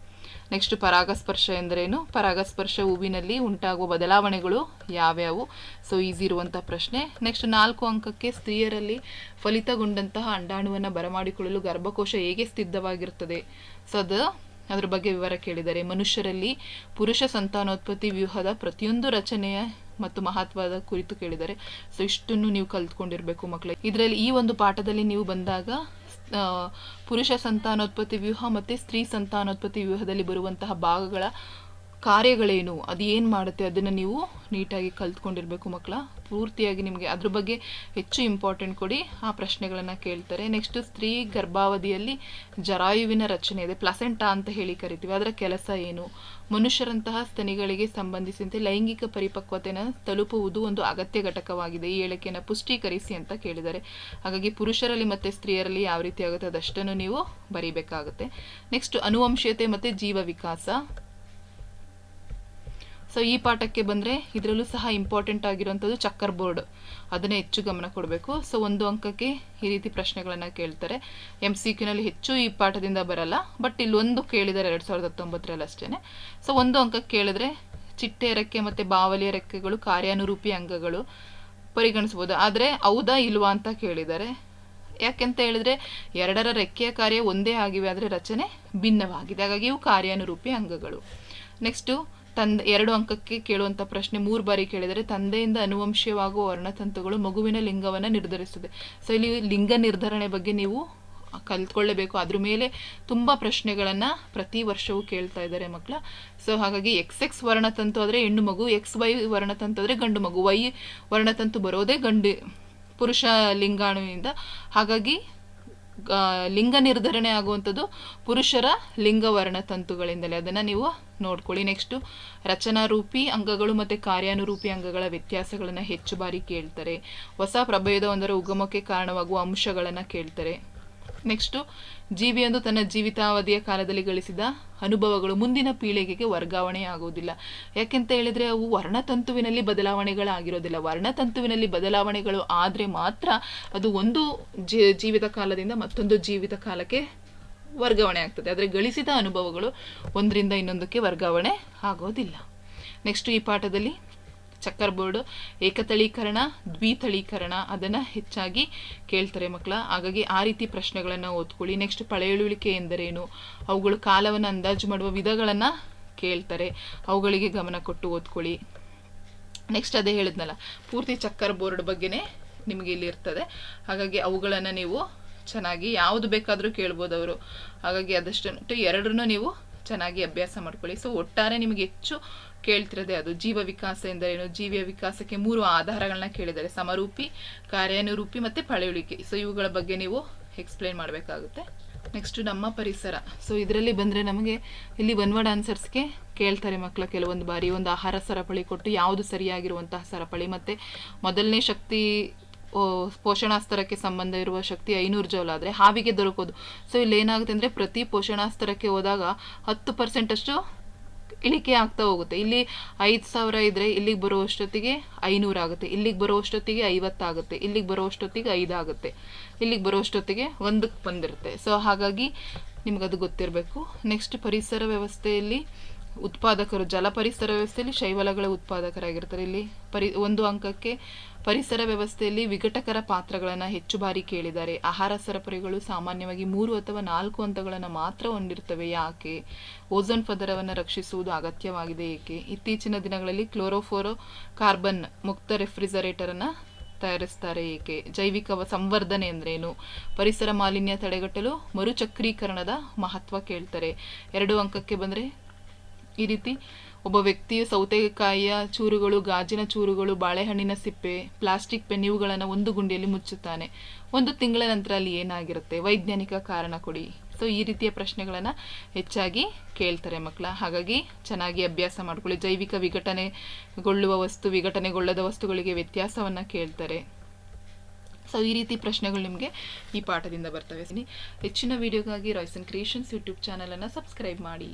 ನೆಕ್ಸ್ಟ್ ಪರಾಗಸ್ಪರ್ಶ ಎಂದರೇನು? ಪರಾಗಸ್ಪರ್ಶ ಹೂವಿನಲ್ಲಿ ಉಂಟಾಗುವ ಬದಲಾವಣೆಗಳು ಯಾವ್ಯಾವು? ಸೊ ಈಸಿ ಇರುವಂಥ ಪ್ರಶ್ನೆ. ನೆಕ್ಸ್ಟ್ ನಾಲ್ಕು ಅಂಕಕ್ಕೆ ಸ್ತ್ರೀಯರಲ್ಲಿ ಫಲಿತಗೊಂಡಂತಹ ಅಂಡಾಣುವನ್ನು ಬರಮಾಡಿಕೊಳ್ಳಲು ಗರ್ಭಕೋಶ ಹೇಗೆ ಸಿದ್ಧವಾಗಿರ್ತದೆ ಸೊ ಅದು ಅದ್ರ ಬಗ್ಗೆ ವಿವರ ಕೇಳಿದ್ದಾರೆ ಮನುಷ್ಯರಲ್ಲಿ ಪುರುಷ ಸಂತಾನೋತ್ಪತ್ತಿ ವ್ಯೂಹದ ಪ್ರತಿಯೊಂದು ರಚನೆಯ ಮತ್ತು ಮಹತ್ವದ ಕುರಿತು ಕೇಳಿದ್ದಾರೆ ಸೊ ಇಷ್ಟನ್ನು ನೀವು ಕಲ್ತ್ಕೊಂಡಿರ್ಬೇಕು ಮಕ್ಕಳು ಇದರಲ್ಲಿ ಈ ಒಂದು ಪಾಠದಲ್ಲಿ ನೀವು ಬಂದಾಗ ಪುರುಷ ಸಂತಾನೋತ್ಪತ್ತಿ ವ್ಯೂಹ ಮತ್ತು ಸ್ತ್ರೀ ಸಂತಾನೋತ್ಪತ್ತಿ ವ್ಯೂಹದಲ್ಲಿ ಬರುವಂತಹ ಭಾಗಗಳ ಕಾರ್ಯಗಳೇನು, ಅದು ಏನು ಮಾಡುತ್ತೆ ಅದನ್ನು ನೀವು ನೀಟಾಗಿ ಕಲ್ತ್ಕೊಂಡಿರಬೇಕು ಮಕ್ಕಳ ಪೂರ್ತಿಯಾಗಿ ನಿಮಗೆ ಅದ್ರ ಬಗ್ಗೆ ಹೆಚ್ಚು ಇಂಪಾರ್ಟೆಂಟ್ ಕೊಡಿ. ಆ ಪ್ರಶ್ನೆಗಳನ್ನು ಕೇಳ್ತಾರೆ. ನೆಕ್ಸ್ಟ್ ಸ್ತ್ರೀ ಗರ್ಭಾವಧಿಯಲ್ಲಿ ಜರಾಯುವಿನ ರಚನೆ ಇದೆ. ಪ್ಲಸೆಂಟಾ ಅಂತ ಹೇಳಿ ಕರಿತೀವಿ. ಅದರ ಕೆಲಸ ಏನು? ಮನುಷ್ಯರಂತಹ ಸ್ತನಿಗಳಿಗೆ ಸಂಬಂಧಿಸಿದಂತೆ ಲೈಂಗಿಕ ಪರಿಪಕ್ವತೆನ ತಲುಪುವುದು ಒಂದು ಅಗತ್ಯ ಘಟಕವಾಗಿದೆ. ಈ ಹೇಳಿಕೆಯನ್ನು ಪುಷ್ಟೀಕರಿಸಿ ಅಂತ ಕೇಳಿದ್ದಾರೆ. ಹಾಗಾಗಿ ಪುರುಷರಲ್ಲಿ ಮತ್ತು ಸ್ತ್ರೀಯರಲ್ಲಿ ಯಾವ ರೀತಿ ಆಗುತ್ತೆ ಅದಷ್ಟನ್ನು ನೀವು ಬರೀಬೇಕಾಗುತ್ತೆ. ನೆಕ್ಸ್ಟ್ ಅನುವಂಶೀಯತೆ ಮತ್ತು ಜೀವ ವಿಕಾಸ. ಸೊ ಈ ಪಾಠಕ್ಕೆ ಬಂದರೆ ಇದರಲ್ಲೂ ಸಹ ಇಂಪಾರ್ಟೆಂಟ್ ಆಗಿರುವಂಥದ್ದು ಚಕ್ಕರ್ ಬೋರ್ಡ್. ಅದನ್ನೇ ಹೆಚ್ಚು ಗಮನ ಕೊಡಬೇಕು. ಸೊ ಒಂದು ಅಂಕಕ್ಕೆ ಈ ರೀತಿ ಪ್ರಶ್ನೆಗಳನ್ನು ಕೇಳ್ತಾರೆ. ಎಂ ಸಿ ಕ್ಯೂನಲ್ಲಿ ಹೆಚ್ಚು ಈ ಪಾಠದಿಂದ ಬರಲ್ಲ. ಬಟ್ ಇಲ್ಲೊಂದು ಕೇಳಿದ್ದಾರೆ ಎರಡು ಸಾವಿರದ ಹತ್ತೊಂಬತ್ತರಲ್ಲಿ ಅಷ್ಟೇ ಸೊ ಒಂದು ಅಂಕಕ್ಕೆ ಕೇಳಿದ್ರೆ ಚಿಟ್ಟೆ ರೆಕ್ಕೆ ಮತ್ತು ಬಾವಲಿಯ ರೆಕ್ಕೆಗಳು ಕಾರ್ಯಾನುರೂಪಿ ಅಂಗಗಳು ಪರಿಗಣಿಸ್ಬೋದು ಆದರೆ ಹೌದಾ ಇಲ್ವಾ ಅಂತ ಕೇಳಿದ್ದಾರೆ. ಯಾಕೆಂತ ಹೇಳಿದ್ರೆ ಎರಡರ ರೆಕ್ಕೆಯ ಕಾರ್ಯ ಒಂದೇ ಆಗಿವೆ, ಆದರೆ ರಚನೆ ಭಿನ್ನವಾಗಿದೆ. ಹಾಗಾಗಿ ಇವು ಕಾರ್ಯಾನುರೂಪಿ ಅಂಗಗಳು. ನೆಕ್ಸ್ಟು ತಂದೆ, ಎರಡು ಅಂಕಕ್ಕೆ ಕೇಳುವಂಥ ಪ್ರಶ್ನೆ ಮೂರು ಬಾರಿ ಕೇಳಿದರೆ, ತಂದೆಯಿಂದ ಅನುವಂಶೀಯವಾಗುವ ವರ್ಣತಂತುಗಳು ಮಗುವಿನ ಲಿಂಗವನ್ನು ನಿರ್ಧರಿಸುತ್ತದೆ. ಸೊ ಇಲ್ಲಿ ಲಿಂಗ ನಿರ್ಧರಣೆ ಬಗ್ಗೆ ನೀವು ಕಲ್ತ್ಕೊಳ್ಳಬೇಕು. ಅದ್ರ ಮೇಲೆ ತುಂಬ ಪ್ರಶ್ನೆಗಳನ್ನು ಪ್ರತಿ ವರ್ಷವೂ ಕೇಳ್ತಾ ಇದ್ದಾರೆ ಮಕ್ಕಳ. ಸೊ ಹಾಗಾಗಿ ಎಕ್ಸ್ ಎಕ್ಸ್ ವರ್ಣತಂತು ಆದರೆ ಹೆಣ್ಣು ಮಗು ಎಕ್ಸ್ ವೈ ವರ್ಣತಂತು ಆದರೆ ಗಂಡು ಮಗು. ವೈ ವರ್ಣತಂತು ಬರೋದೇ ಗಂಡು, ಪುರುಷ ಲಿಂಗಾಣುವಿನಿಂದ. ಹಾಗಾಗಿ ಲಿಂಗ ನಿರ್ಧರಣೆ ಆಗುವಂಥದ್ದು ಪುರುಷರ ಲಿಂಗವರ್ಣ ವರ್ಣತಂತುಗಳಿಂದಲೇ ಅದನ್ನು ನೀವು ನೋಡ್ಕೊಳ್ಳಿ. ನೆಕ್ಸ್ಟು ರಚನಾರೂಪಿ ಅಂಗಗಳು ಮತ್ತು ಕಾರ್ಯಾನುರೂಪಿ ಅಂಗಗಳ ವ್ಯತ್ಯಾಸಗಳನ್ನು ಹೆಚ್ಚು ಬಾರಿ ಕೇಳ್ತಾರೆ. ಹೊಸ ಪ್ರಭೇದವೊಂದರ ಉಗಮಕ್ಕೆ ಕಾರಣವಾಗುವ ಅಂಶಗಳನ್ನು ಕೇಳ್ತಾರೆ. ನೆಕ್ಸ್ಟು ಜೀವಿಯೊಂದು ತನ್ನ ಜೀವಿತಾವಧಿಯ ಕಾಲದಲ್ಲಿ ಗಳಿಸಿದ ಅನುಭವಗಳು ಮುಂದಿನ ಪೀಳಿಗೆಗೆ ವರ್ಗಾವಣೆ ಆಗುವುದಿಲ್ಲ ಯಾಕೆಂತ ಹೇಳಿದ್ರೆ ಅವು ವರ್ಣತಂತುವಿನಲ್ಲಿ ಬದಲಾವಣೆಗಳಾಗಿರೋದಿಲ್ಲ. ವರ್ಣತಂತುವಿನಲ್ಲಿ ಬದಲಾವಣೆಗಳು ಆದರೆ ಮಾತ್ರ ಅದು ಒಂದು ಜೀವಿತ ಕಾಲದಿಂದ ಮತ್ತೊಂದು ಜೀವಿತ ಕಾಲಕ್ಕೆ ವರ್ಗಾವಣೆ ಆಗ್ತದೆ. ಆದರೆ ಗಳಿಸಿದ ಅನುಭವಗಳು ಒಂದರಿಂದ ಇನ್ನೊಂದಕ್ಕೆ ವರ್ಗಾವಣೆ ಆಗೋದಿಲ್ಲ. ನೆಕ್ಸ್ಟ್ ಈ ಪಾಠದಲ್ಲಿ ಚಕ್ಕರ್ ಬೋರ್ಡ್ ಏಕತಳೀಕರಣ, ದ್ವಿತಳೀಕರಣ ಅದನ್ನು ಹೆಚ್ಚಾಗಿ ಕೇಳ್ತಾರೆ ಮಕ್ಕಳ ಹಾಗಾಗಿ ಆ ರೀತಿ ಪ್ರಶ್ನೆಗಳನ್ನು ಓದ್ಕೊಳ್ಳಿ. ನೆಕ್ಸ್ಟ್ ಪಳೆಯುಳಿಕೆ ಎಂದರೇನು? ಅವುಗಳು ಕಾಲವನ್ನು ಅಂದಾಜು ಮಾಡುವ ವಿಧಗಳನ್ನು ಕೇಳ್ತಾರೆ. ಅವುಗಳಿಗೆ ಗಮನ ಕೊಟ್ಟು ಓದ್ಕೊಳ್ಳಿ. ನೆಕ್ಸ್ಟ್ ಅದೇ ಹೇಳಿದ್ನಲ್ಲ, ಪೂರ್ತಿ ಚಕ್ಕರ್ ಬೋರ್ಡ್ ಬಗ್ಗೆನೇ ನಿಮಗೆ ಇಲ್ಲಿ ಇರ್ತದೆ. ಹಾಗಾಗಿ ಅವುಗಳನ್ನು ನೀವು ಚೆನ್ನಾಗಿ ಯಾವುದು ಬೇಕಾದರೂ ಕೇಳ್ಬೋದು ಅವರು. ಹಾಗಾಗಿ ಅದಷ್ಟು ಎರಡನ್ನೂ ನೀವು ಚೆನ್ನಾಗಿ ಅಭ್ಯಾಸ ಮಾಡ್ಕೊಳ್ಳಿ. ಸೊ ಒಟ್ಟಾರೆ ನಿಮಗೆ ಹೆಚ್ಚು ಕೇಳ್ತಿರೋದೇ ಅದು. ಜೀವ ವಿಕಾಸ ಎಂದರೇನು? ಜೀವಿಯ ವಿಕಾಸಕ್ಕೆ ಮೂರು ಆಧಾರಗಳನ್ನ ಕೇಳಿದ್ದಾರೆ. ಸಮರೂಪಿ, ಕಾರ್ಯಾನುರೂಪಿ ಮತ್ತು ಪಳೆಯುಳಿಕೆ. ಸೊ ಇವುಗಳ ಬಗ್ಗೆ ನೀವು ಎಕ್ಸ್ಪ್ಲೇನ್ ಮಾಡಬೇಕಾಗುತ್ತೆ. ನೆಕ್ಸ್ಟ್ ನಮ್ಮ ಪರಿಸರ. ಸೊ ಇದರಲ್ಲಿ ಬಂದರೆ ನಮಗೆ ಇಲ್ಲಿ ಒನ್ ವರ್ಡ್ ಆನ್ಸರ್ಸ್ಗೆ ಕೇಳ್ತಾರೆ ಮಕ್ಕಳು ಕೆಲವೊಂದು ಬಾರಿ. ಒಂದು ಆಹಾರ ಸರಪಳಿ ಕೊಟ್ಟು ಯಾವುದು ಸರಿಯಾಗಿರುವಂತಹ ಸರಪಳಿ. ಮತ್ತು ಮೊದಲನೇ ಶಕ್ತಿ ಪೋಷಣಾಸ್ತರಕ್ಕೆ ಸಂಬಂಧ ಇರುವ ಶಕ್ತಿ ಐನೂರು ಜೌಲ್ ಆದರೆ ಹಾವಿಗೆ ದೊರಕೋದು. ಸೊ ಇಲ್ಲಿ ಏನಾಗುತ್ತೆ ಅಂದರೆ ಪ್ರತಿ ಪೋಷಣಾಸ್ತರಕ್ಕೆ ಹೋದಾಗ ಹತ್ತು ಪರ್ಸೆಂಟ್ ಅಷ್ಟು ಇಳಿಕೆ ಆಗ್ತಾ ಹೋಗುತ್ತೆ. ಇಲ್ಲಿ ಐದು ಸಾವಿರ ಇದ್ದರೆ ಇಲ್ಲಿಗೆ ಬರುವಷ್ಟೊತ್ತಿಗೆ ಐನೂರು ಆಗುತ್ತೆ. ಇಲ್ಲಿಗೆ ಬರೋ ಅಷ್ಟೊತ್ತಿಗೆ ಐವತ್ತಾಗುತ್ತೆ ಇಲ್ಲಿಗೆ ಬರೋ ಅಷ್ಟೊತ್ತಿಗೆ ಐದಾಗುತ್ತೆ ಇಲ್ಲಿಗೆ ಬರೋ ಅಷ್ಟೊತ್ತಿಗೆ ಒಂದಕ್ಕೆ ಬಂದಿರುತ್ತೆ. ಸೊ ಹಾಗಾಗಿ ನಿಮ್ಗದು ಗೊತ್ತಿರಬೇಕು. ನೆಕ್ಸ್ಟ್ ಪರಿಸರ ವ್ಯವಸ್ಥೆಯಲ್ಲಿ ಉತ್ಪಾದಕರು, ಜಲ ಪರಿಸರ ವ್ಯವಸ್ಥೆಯಲ್ಲಿ ಶೈವಲಗಳ ಉತ್ಪಾದಕರಾಗಿರ್ತಾರೆ. ಇಲ್ಲಿ ಪರಿ, ಒಂದು ಅಂಕಕ್ಕೆ ಪರಿಸರ ವ್ಯವಸ್ಥೆಯಲ್ಲಿ ವಿಘಟಕರ ಪಾತ್ರಗಳನ್ನು ಹೆಚ್ಚು ಬಾರಿ ಕೇಳಿದ್ದಾರೆ. ಆಹಾರ ಸರಪಳಿಗಳು ಸಾಮಾನ್ಯವಾಗಿ ಮೂರು ಅಥವಾ ನಾಲ್ಕು ಹಂತಗಳನ್ನು ಮಾತ್ರ ಹೊಂದಿರುತ್ತವೆ ಯಾಕೆ? ಓಝೋನ್ ಪದರವನ್ನು ರಕ್ಷಿಸುವುದು ಅಗತ್ಯವಾಗಿದೆ. ಏಕೆ? ಇತ್ತೀಚಿನ ದಿನಗಳಲ್ಲಿ ಕ್ಲೋರೋಫೋರೋ ಕಾರ್ಬನ್ ಮುಕ್ತ ರೆಫ್ರಿಜರೇಟರನ್ನು ತಯಾರಿಸ್ತಾರೆ. ಏಕೆ? ಜೈವಿಕ ಸಂವರ್ಧನೆ ಅಂದ್ರೇನು? ಪರಿಸರ ಮಾಲಿನ್ಯ ತಡೆಗಟ್ಟಲು ಮರುಚಕ್ರೀಕರಣದ ಮಹತ್ವ ಕೇಳ್ತಾರೆ. ಎರಡು ಅಂಕಕ್ಕೆ ಬಂದರೆ ಈ ರೀತಿ ಒಬ್ಬ ವ್ಯಕ್ತಿಯು ಸೌತೆಕಾಯಿಯ ಚೂರುಗಳು, ಗಾಜಿನ ಚೂರುಗಳು, ಬಾಳೆಹಣ್ಣಿನ ಸಿಪ್ಪೆ, ಪ್ಲಾಸ್ಟಿಕ್ ಪೆನ್ ಇವುಗಳನ್ನು ಒಂದು ಗುಂಡಿಯಲ್ಲಿ ಮುಚ್ಚುತ್ತಾನೆ. ಒಂದು ತಿಂಗಳ ನಂತರ ಅಲ್ಲಿ ಏನಾಗಿರುತ್ತೆ? ವೈಜ್ಞಾನಿಕ ಕಾರಣ ಕೊಡಿ. ಸೊ ಈ ರೀತಿಯ ಪ್ರಶ್ನೆಗಳನ್ನು ಹೆಚ್ಚಾಗಿ ಕೇಳ್ತಾರೆ ಮಕ್ಕಳ. ಹಾಗಾಗಿ ಚೆನ್ನಾಗಿ ಅಭ್ಯಾಸ ಮಾಡ್ಕೊಳ್ಳಿ. ಜೈವಿಕ ವಿಘಟನೆಗೊಳ್ಳುವ ವಸ್ತು, ವಿಘಟನೆಗೊಳ್ಳದ ವಸ್ತುಗಳಿಗೆ ವ್ಯತ್ಯಾಸವನ್ನು ಕೇಳ್ತಾರೆ. ಸೊ ಈ ರೀತಿ ಪ್ರಶ್ನೆಗಳು ನಿಮಗೆ ಈ ಪಾಠದಿಂದ ಬರ್ತವೆ. ಹೆಚ್ಚಿನ ವಿಡಿಯೋಗಾಗಿ ರಾಯ್ಸನ್ ಕ್ರಿಯೇಷನ್ಸ್ ಯೂಟ್ಯೂಬ್ ಚಾನಲನ್ನು ಸಬ್ಸ್ಕ್ರೈಬ್ ಮಾಡಿ.